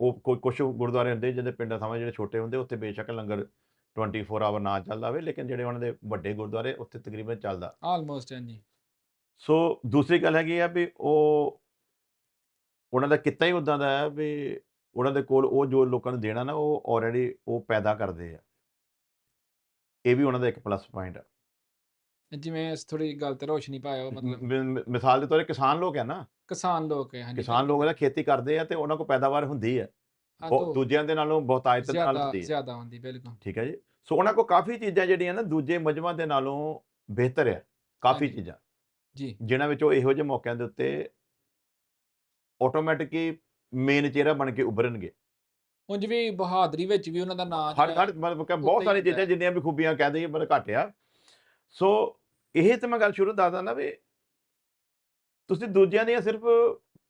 ਉਹ ਕੋਈ ਕੁਝ ਗੁਰਦੁਆਰੇ ਹੁੰਦੇ ਜਿਹਦੇ ਪਿੰਡਾਂ ਥਾਵਾਂ ਜਿਹੜੇ ਛੋਟੇ ਹੁੰਦੇ ਉੱਥੇ ਬੇਸ਼ੱਕ ਲੰਗਰ 24 ਆਵਰ ਨਾ ਚੱਲਦਾ ਹੋਵੇ ਲੇਕਿਨ ਜਿਹੜੇ ਉਹਨਾਂ ਦੇ ਵੱਡੇ ਗੁਰਦੁਆਰੇ ਉੱਥੇ ਤਕਰੀਬਨ ਚੱਲਦਾ। ਆਲਮੋਸਟ ਹਾਂਜੀ। ਸੋ ਦੂਸਰੀ ਗੱਲ ਹੈਗੀ ਆ ਵੀ ਉਹ ਉਹਨਾਂ ਦਾ ਕਿੱਤਾ ਹੀ ਉਦਾਂ ਦਾ ਹੈ ਵੀ ਉਹਨਾਂ ਦੇ ਕੋਲ ਉਹ ਜੋ ਲੋਕਾਂ ਨੂੰ ਦੇਣਾ ਨਾ ਉਹ ਆਲਰੇਡੀ ਉਹ ਪੈਦਾ ਕਰਦੇ ਆ। ਇਹ ਵੀ ਉਹਨਾਂ ਦਾ ਇੱਕ ਪਲੱਸ ਪੁਆਇੰਟ ਆ। ਜਿਵੇਂ ਥੋੜੀ ਗੱਲ ਤੇ ਰੋਸ਼ਨੀ ਪਾਇਆ ਮਤਲਬ ਮਿਸਾਲ ਦੇ ਤੌਰ ਤੇ ਕਿਸਾਨ ਲੋਕ ਹੈ ਨਾ। ਕਿਸਾਨ ਲੋਕ ਹੈ ਹਾਂਜੀ ਕਿਸਾਨ ਲੋਕ ਇਹਦਾ ਖੇਤੀ ਕਰਦੇ ਆ ਤੇ ਉਹਨਾਂ ਕੋਲ ਪੈਦਾਵਾਰ ਹੁੰਦੀ ਹਾਂ, ਬਹੁ- ਤੋਂ ਦੂਜਿਆਂ ਦੇ ਨਾਲੋਂ ਬਹੁਤਾਇਤ ਨਾਲ ਜ਼ਿਆਦਾ ਹੁੰਦੀ ਹੈ। ਜ਼ਿਆਦਾ ਹੁੰਦੀ ਬਿਲਕੁਲ। ਠੀਕ ਹੈ ਜੀ? ਸੋ ਉਹਨਾਂ ਕੋਲ ਕਾਫੀ ਚੀਜ਼ਾਂ ਜਿਹੜੀਆਂ ਨਾ ਦੂਜੇ ਮਜਮਾਂ ਦੇ ਨਾਲੋਂ ਬਿਹਤਰ ਆ ਕਾਫੀ ਹਾਂਜੀ। ਚੀਜ਼ਾਂ। ਜੀ। ਜਿਨ੍ਹਾਂ ਵਿੱਚ ਉਹ ਇਹੋ ਜਿਹੇ ਮੌਕਿਆਂ ਦੇ ਉੱਤੇ ਆਟੋਮੈਟਿਕ ਹੀ ਮੇਨ ਚਿਹਰਾ ਬਣ ਕੇ ਉੱਭਰਨਗੇ। ਉਂਝ ਵੀ ਬਹਾਦਰੀ ਵਿੱਚ ਵੀ ਉਹਨਾਂ ਦਾ ਨਾਮ ਹਰ ਹਰ ਮਤਲਬ ਕਿ ਬਹੁਤ ਉੱਤੇ ਹੀ ਸਾਰੀਆਂ ਚੀਜ਼ਾਂ ਹੈ। ਜਿੰਨੀਆਂ ਵੀ ਖੂਬੀਆਂ ਕਹਿ ਦਈਏ ਪਰ ਘੱਟ ਆ। ਸੋ ਇਹ ਤੇ ਮੈਂ ਗੱਲ ਸ਼ੁਰੂ ਦੱਸਦਾ ਨਾ ਵੀ ਤੁਸੀਂ ਦੂਜਿਆਂ ਦੀਆਂ ਸਿਰਫ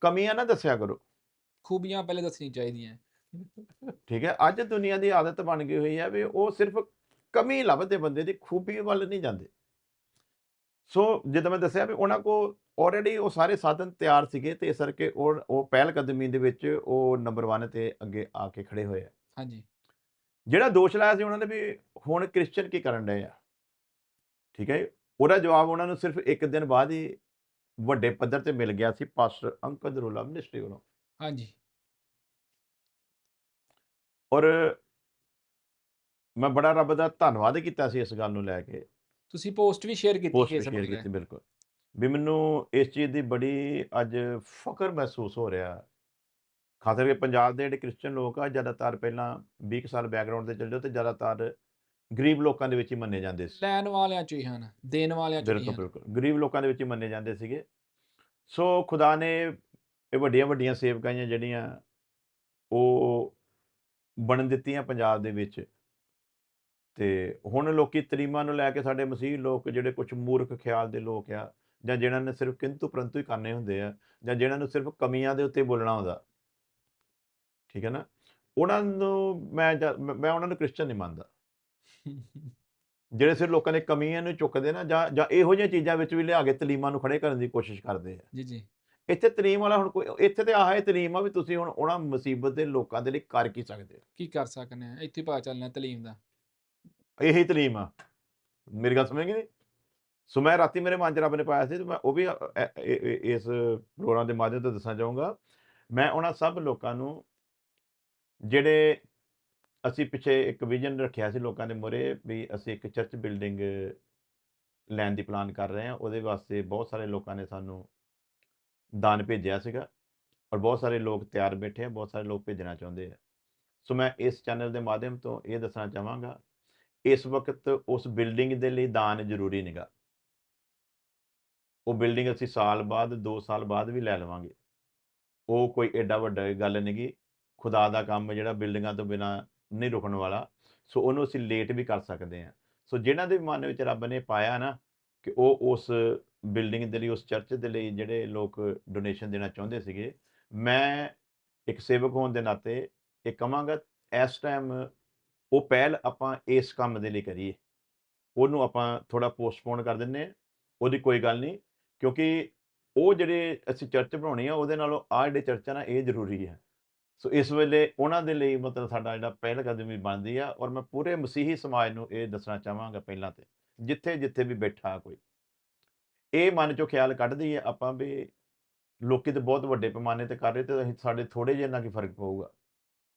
ਕਮੀਆਂ ਨਾ ਦੱਸਿਆ ਕਰੋ। ਖੂਬੀਆਂ ਪਹਿਲੇ ਦੱਸਣੀ ਚਾਹੀਦੀਆਂ। ਠੀਕ ਹੈ ਅੱਜ ਦੁਨੀਆ ਦੀ ਆਦਤ ਬਣ ਗਈ ਹੋਈ ਹੈ ਵੀ ਉਹ ਸਿਰਫ ਕਮੀ ਲੱਭਦੇ ਬੰਦੇ ਦੀ ਖੂਬੀ ਵੱਲ ਨਹੀਂ ਜਾਂਦੇ। ਸੋ ਜਿੱਦਾਂ ਮੈਂ ਦੱਸਿਆ ਵੀ ਉਹਨਾਂ ਕੋਲ ਆਲਰੇਡੀ ਉਹ ਸਾਰੇ ਸਾਧਨ ਤਿਆਰ ਸੀਗੇ ਤੇ ਇਸ ਕਰਕੇ ਉਹ ਉਹ ਪਹਿਲ ਕਦਮੀ ਦੇ ਵਿੱਚ ਉਹ ਨੰਬਰ 1 ਤੇ ਅੱਗੇ ਆ ਕੇ ਖੜੇ ਹੋਏ ਆ। ਹਾਂਜੀ। ਜਿਹੜਾ ਦੋਸ਼ ਲਾਇਆ ਸੀ ਉਹਨਾਂ ਨੇ ਵੀ ਹੁਣ ਕ੍ਰਿਸਚੀਅਨ ਕੀ ਕਰਨ ਡਏ ਆ? ਠੀਕ ਹੈ? ਉਹਦਾ ਜਵਾਬ ਉਹਨਾਂ ਨੂੰ ਸਿਰਫ ਇੱਕ ਦਿਨ ਬਾਅਦ ਹੀ ਵੱਡੇ ਪੱਧਰ ਤੇ ਮਿਲ ਗਿਆ ਸੀ ਪਾਸਟਰ ਅੰਕਦ ਰੋਲਾ ਮਿਨਿਸਟਰੀ ਵੱਲੋਂ। ਹਾਂਜੀ। ਔਰ ਮੈਂ ਬੜਾ ਰੱਬ ਦਾ ਧੰਨਵਾਦ ਕੀਤਾ ਸੀ ਇਸ ਗੱਲ ਨੂੰ ਲੈ ਕੇ। ਤੁਸੀਂ ਪੋਸਟ ਵੀ ਸ਼ੇਅਰ ਕੀਤੀ ਕੇਸ ਸ਼ੇਅਰ ਕੀਤੀ ਬਿਲਕੁਲ। ਵੀ ਮੈਨੂੰ ਇਸ ਚੀਜ਼ ਦੀ ਬੜੀ ਅੱਜ ਫਖਰ ਮਹਿਸੂਸ ਹੋ ਰਿਹਾ। ਖਾਸ ਕਰਕੇ ਪੰਜਾਬ ਦੇ ਜਿਹੜੇ ਕ੍ਰਿਸਚੀਅਨ ਲੋਕ ਆ ਜ਼ਿਆਦਾਤਰ ਪਹਿਲਾਂ 20 ਕੁ ਸਾਲ ਬੈਕਗ੍ਰਾਉਂਡ ਤੇ ਚੱਲ ਜਾਓ ਤੇ ਜ਼ਿਆਦਾਤਰ ਗਰੀਬ ਲੋਕਾਂ ਦੇ ਵਿੱਚ ਹੀ ਮੰਨੇ ਜਾਂਦੇ ਸੀ। ਲੈਣ ਵਾਲਿਆਂ ਚ ਹੀ ਹਨ ਦੇਣ ਵਾਲਿਆਂ ਚ ਨਹੀਂ ਬਿਲਕੁਲ ਬਿਲਕੁਲ। ਗਰੀਬ ਲੋਕਾਂ ਦੇ ਵਿੱਚ ਹੀ ਮੰਨੇ ਜਾਂਦੇ ਸੀਗੇ। ਸੋ ਖੁਦਾ ਨੇ ਇਹ ਵੱਡੀਆਂ ਵੱਡੀਆਂ ਸੇਵਕਾਈਆਂ ਜਿਹੜੀਆਂ ਉਹ ਬਣਨ ਦਿੱਤੀਆਂ ਪੰਜਾਬ ਦੇ ਵਿੱਚ। ਤੇ ਹੁਣ ਲੋਕੀ ਤਰੀਮਾਂ ਨੂੰ ਲੈ ਕੇ ਸਾਡੇ ਮਸੀਹ ਲੋਕ, ਜਿਹੜੇ ਕੁਝ ਮੂਰਖ ਖਿਆਲ ਦੇ ਲੋਕ ਆ, ਜਾਂ ਜਿਹਨਾਂ ਨੇ ਸਿਰਫ ਕਿੰਤੂ ਪਰੰਤੂ ਹੀ ਕਰਨੇ ਹੁੰਦੇ ਆ, ਜਾਂ ਜਿਹਨਾਂ ਨੂੰ ਸਿਰਫ ਕਮੀਆਂ ਦੇ ਉੱਤੇ ਬੋਲਣਾ ਹੁੰਦਾ ਠੀਕ ਹੈ ਨਾ? ਉਹਨਾਂ ਨੂੰ ਮੈਂ ਮੈਂ ਉਹਨਾਂ ਨੂੰ ਕ੍ਰਿਸਚਨ ਨਹੀਂ ਮੰਨਦਾ। ਜਿਹੜੇ ਸਿਰ ਲੋਕਾਂ ਦੇ ਕਮੀਆਂ ਨੂੰ ਚੁੱਕਦੇ ਨਾ, ਜਾਂ ਜਾਂ ਇਹੋ ਜਿਹੀਆਂ ਚੀਜ਼ਾਂ ਵਿੱਚ ਵੀ ਲਿਆ ਕੇ ਤਲੀਮਾਂ ਨੂੰ ਖੜੇ ਕਰਨ ਦੀ ਕੋਸ਼ਿਸ਼ ਕਰਦੇ ਆ। ਜੀ ਜੀ। ਇੱਥੇ ਤਲੀਮ ਵਾਲਾ ਹੁਣ ਕੋਈ ਇੱਥੇ ਤੇ ਆਹ ਹੈ ਤਲੀਮ ਆ ਵੀ ਤੁਸੀਂ ਹੁਣ ਉਹਨਾਂ ਮੁਸੀਬਤ ਦੇ ਲੋਕਾਂ ਦੇ ਲਈ ਕਰ ਕੀ ਸਕਦੇ ਹੋ? ਕੀ ਕਰ ਸਕਨੇ ਆ ਇੱਥੇ ਪਤਾ ਚੱਲਣਾ ਤਲੀਮ ਦਾ। ਇਹੀ ਤਲੀਮ ਆ। ਮੇਰੀ ਗੱਲ ਸਮਝ ਗਏ ਨਹੀਂ? ਸੋ ਮੈਂ ਰਾਤੀ ਮੇਰੇ ਮਨ 'ਚ ਰੱਬ ਨੇ ਪਾਇਆ ਸੀ ਤੇ ਮੈਂ ਉਹ ਵੀ ਇਸ ਪ੍ਰੋਗਰਾਮ ਦੇ ਮਾਧਿਅਮ ਤੋਂ ਦੱਸਣਾ ਚਾਹੂੰਗਾ। ਮੈਂ ਉਹਨਾਂ ਸਭ ਲੋਕਾਂ ਨੂੰ ਜਿਹੜੇ ਅਸੀਂ ਪਿੱਛੇ ਇੱਕ ਵਿਜ਼ਨ ਰੱਖਿਆ ਸੀ ਲੋਕਾਂ ਦੇ ਮੂਹਰੇ ਵੀ ਅਸੀਂ ਇੱਕ ਚਰਚ ਬਿਲਡਿੰਗ ਲੈਣ ਦੀ ਪਲਾਨ ਕਰ ਰਹੇ ਹਾਂ ਉਹਦੇ ਵਾਸਤੇ ਬਹੁਤ ਸਾਰੇ ਲੋਕਾਂ ਨੇ ਸਾਨੂੰ ਦਾਨ ਭੇਜਿਆ ਸੀਗਾ ਔਰ ਬਹੁਤ ਸਾਰੇ ਲੋਕ ਤਿਆਰ ਬੈਠੇ ਆ, ਬਹੁਤ ਸਾਰੇ ਲੋਕ ਭੇਜਣਾ ਚਾਹੁੰਦੇ ਆ। ਸੋ ਮੈਂ ਇਸ ਚੈਨਲ ਦੇ ਮਾਧਿਅਮ ਤੋਂ ਇਹ ਦੱਸਣਾ ਚਾਹਾਂਗਾ, ਇਸ ਵਕਤ ਉਸ ਬਿਲਡਿੰਗ ਦੇ ਲਈ ਦਾਨ ਜ਼ਰੂਰੀ ਨਹੀਂਗਾ ਉਹ ਬਿਲਡਿੰਗ ਅਸੀਂ ਸਾਲ ਬਾਅਦ 2 ਸਾਲ ਬਾਅਦ ਵੀ ਲੈ ਲਵਾਂਗੇ। ਉਹ ਕੋਈ ਐਡਾ ਵੱਡਾ ਗੱਲ ਨਹੀਂਗੀ ਖੁਦਾ ਦਾ ਕੰਮ ਜਿਹੜਾ ਬਿਲਡਿੰਗਾਂ ਤੋਂ ਬਿਨਾ ਨਹੀਂ ਰੁਕਣ ਵਾਲਾ, ਸੋ ਉਹਨੂੰ ਅਸੀਂ ਲੇਟ ਵੀ ਕਰ ਸਕਦੇ ਹਾਂ ਸੋ ਜਿਨ੍ਹਾਂ ਦੇ ਮਨ ਵਿੱਚ ਰੱਬ ਨੇ ਪਾਇਆ ਨਾ ਕਿ ਉਹ ਉਸ ਬਿਲਡਿੰਗ ਦੇ ਲਈ, ਉਸ ਚਰਚ ਦੇ ਲਈ ਜਿਹੜੇ ਲੋਕ ਡੋਨੇਸ਼ਨ ਦੇਣਾ ਚਾਹੁੰਦੇ ਸੀਗੇ, ਮੈਂ ਇੱਕ ਸੇਵਕ ਹੋਣ ਦੇ ਨਾਤੇ ਇਹ ਕਹਾਂਗਾ ਇਸ ਟਾਈਮ ਉਹ ਪਹਿਲ ਆਪਾਂ ਇਸ ਕੰਮ ਦੇ ਲਈ ਕਰੀਏ। ਉਹਨੂੰ ਆਪਾਂ ਥੋੜਾ ਪੋਸਟਪੋਨ ਕਰ ਦਿੰਨੇ ਆ ਉਹਦੀ ਕੋਈ ਗੱਲ ਨਹੀਂ, ਕਿਉਂਕਿ ਉਹ ਜਿਹੜੇ ਅਸੀਂ ਚਰਚ ਬਣਾਉਣੀ ਆ, ਉਹਦੇ ਨਾਲੋਂ ਆਹ ਜਿਹੜੇ ਚਰਚਾਂ ਨਾ, ਇਹ ਜ਼ਰੂਰੀ ਹੈ ਸੋ ਇਸ ਵੇਲੇ ਉਹਨਾਂ ਦੇ ਲਈ ਮਤਲਬ ਸਾਡਾ ਜਿਹੜਾ ਪਹਿਲ ਕਦਮੀ ਬਣਦੀ ਆ, ਔਰ ਮੈਂ ਪੂਰੇ ਮਸੀਹੀ ਸਮਾਜ ਨੂੰ ਇਹ ਦੱਸਣਾ ਚਾਹਾਂਗਾ ਪਹਿਲਾਂ ਤੇ ਜਿੱਥੇ ਜਿੱਥੇ ਵੀ ਬੈਠਾ ਕੋਈ। ਇਹ ਮਨ ਚੋਂ ਖਿਆਲ ਕੱਢਦੀ ਹੈ ਆਪਾਂ ਵੀ ਲੋਕੀ ਤੇ ਬਹੁਤ ਵੱਡੇ ਪੈਮਾਨੇ ਤੇ ਕਰ ਰਹੇ ਤੇ ਅਸੀਂ ਸਾਡੇ ਥੋੜੇ ਜਿਹੇ ਨਾਲ ਕੀ ਫ਼ਰਕ ਪਊਗਾ।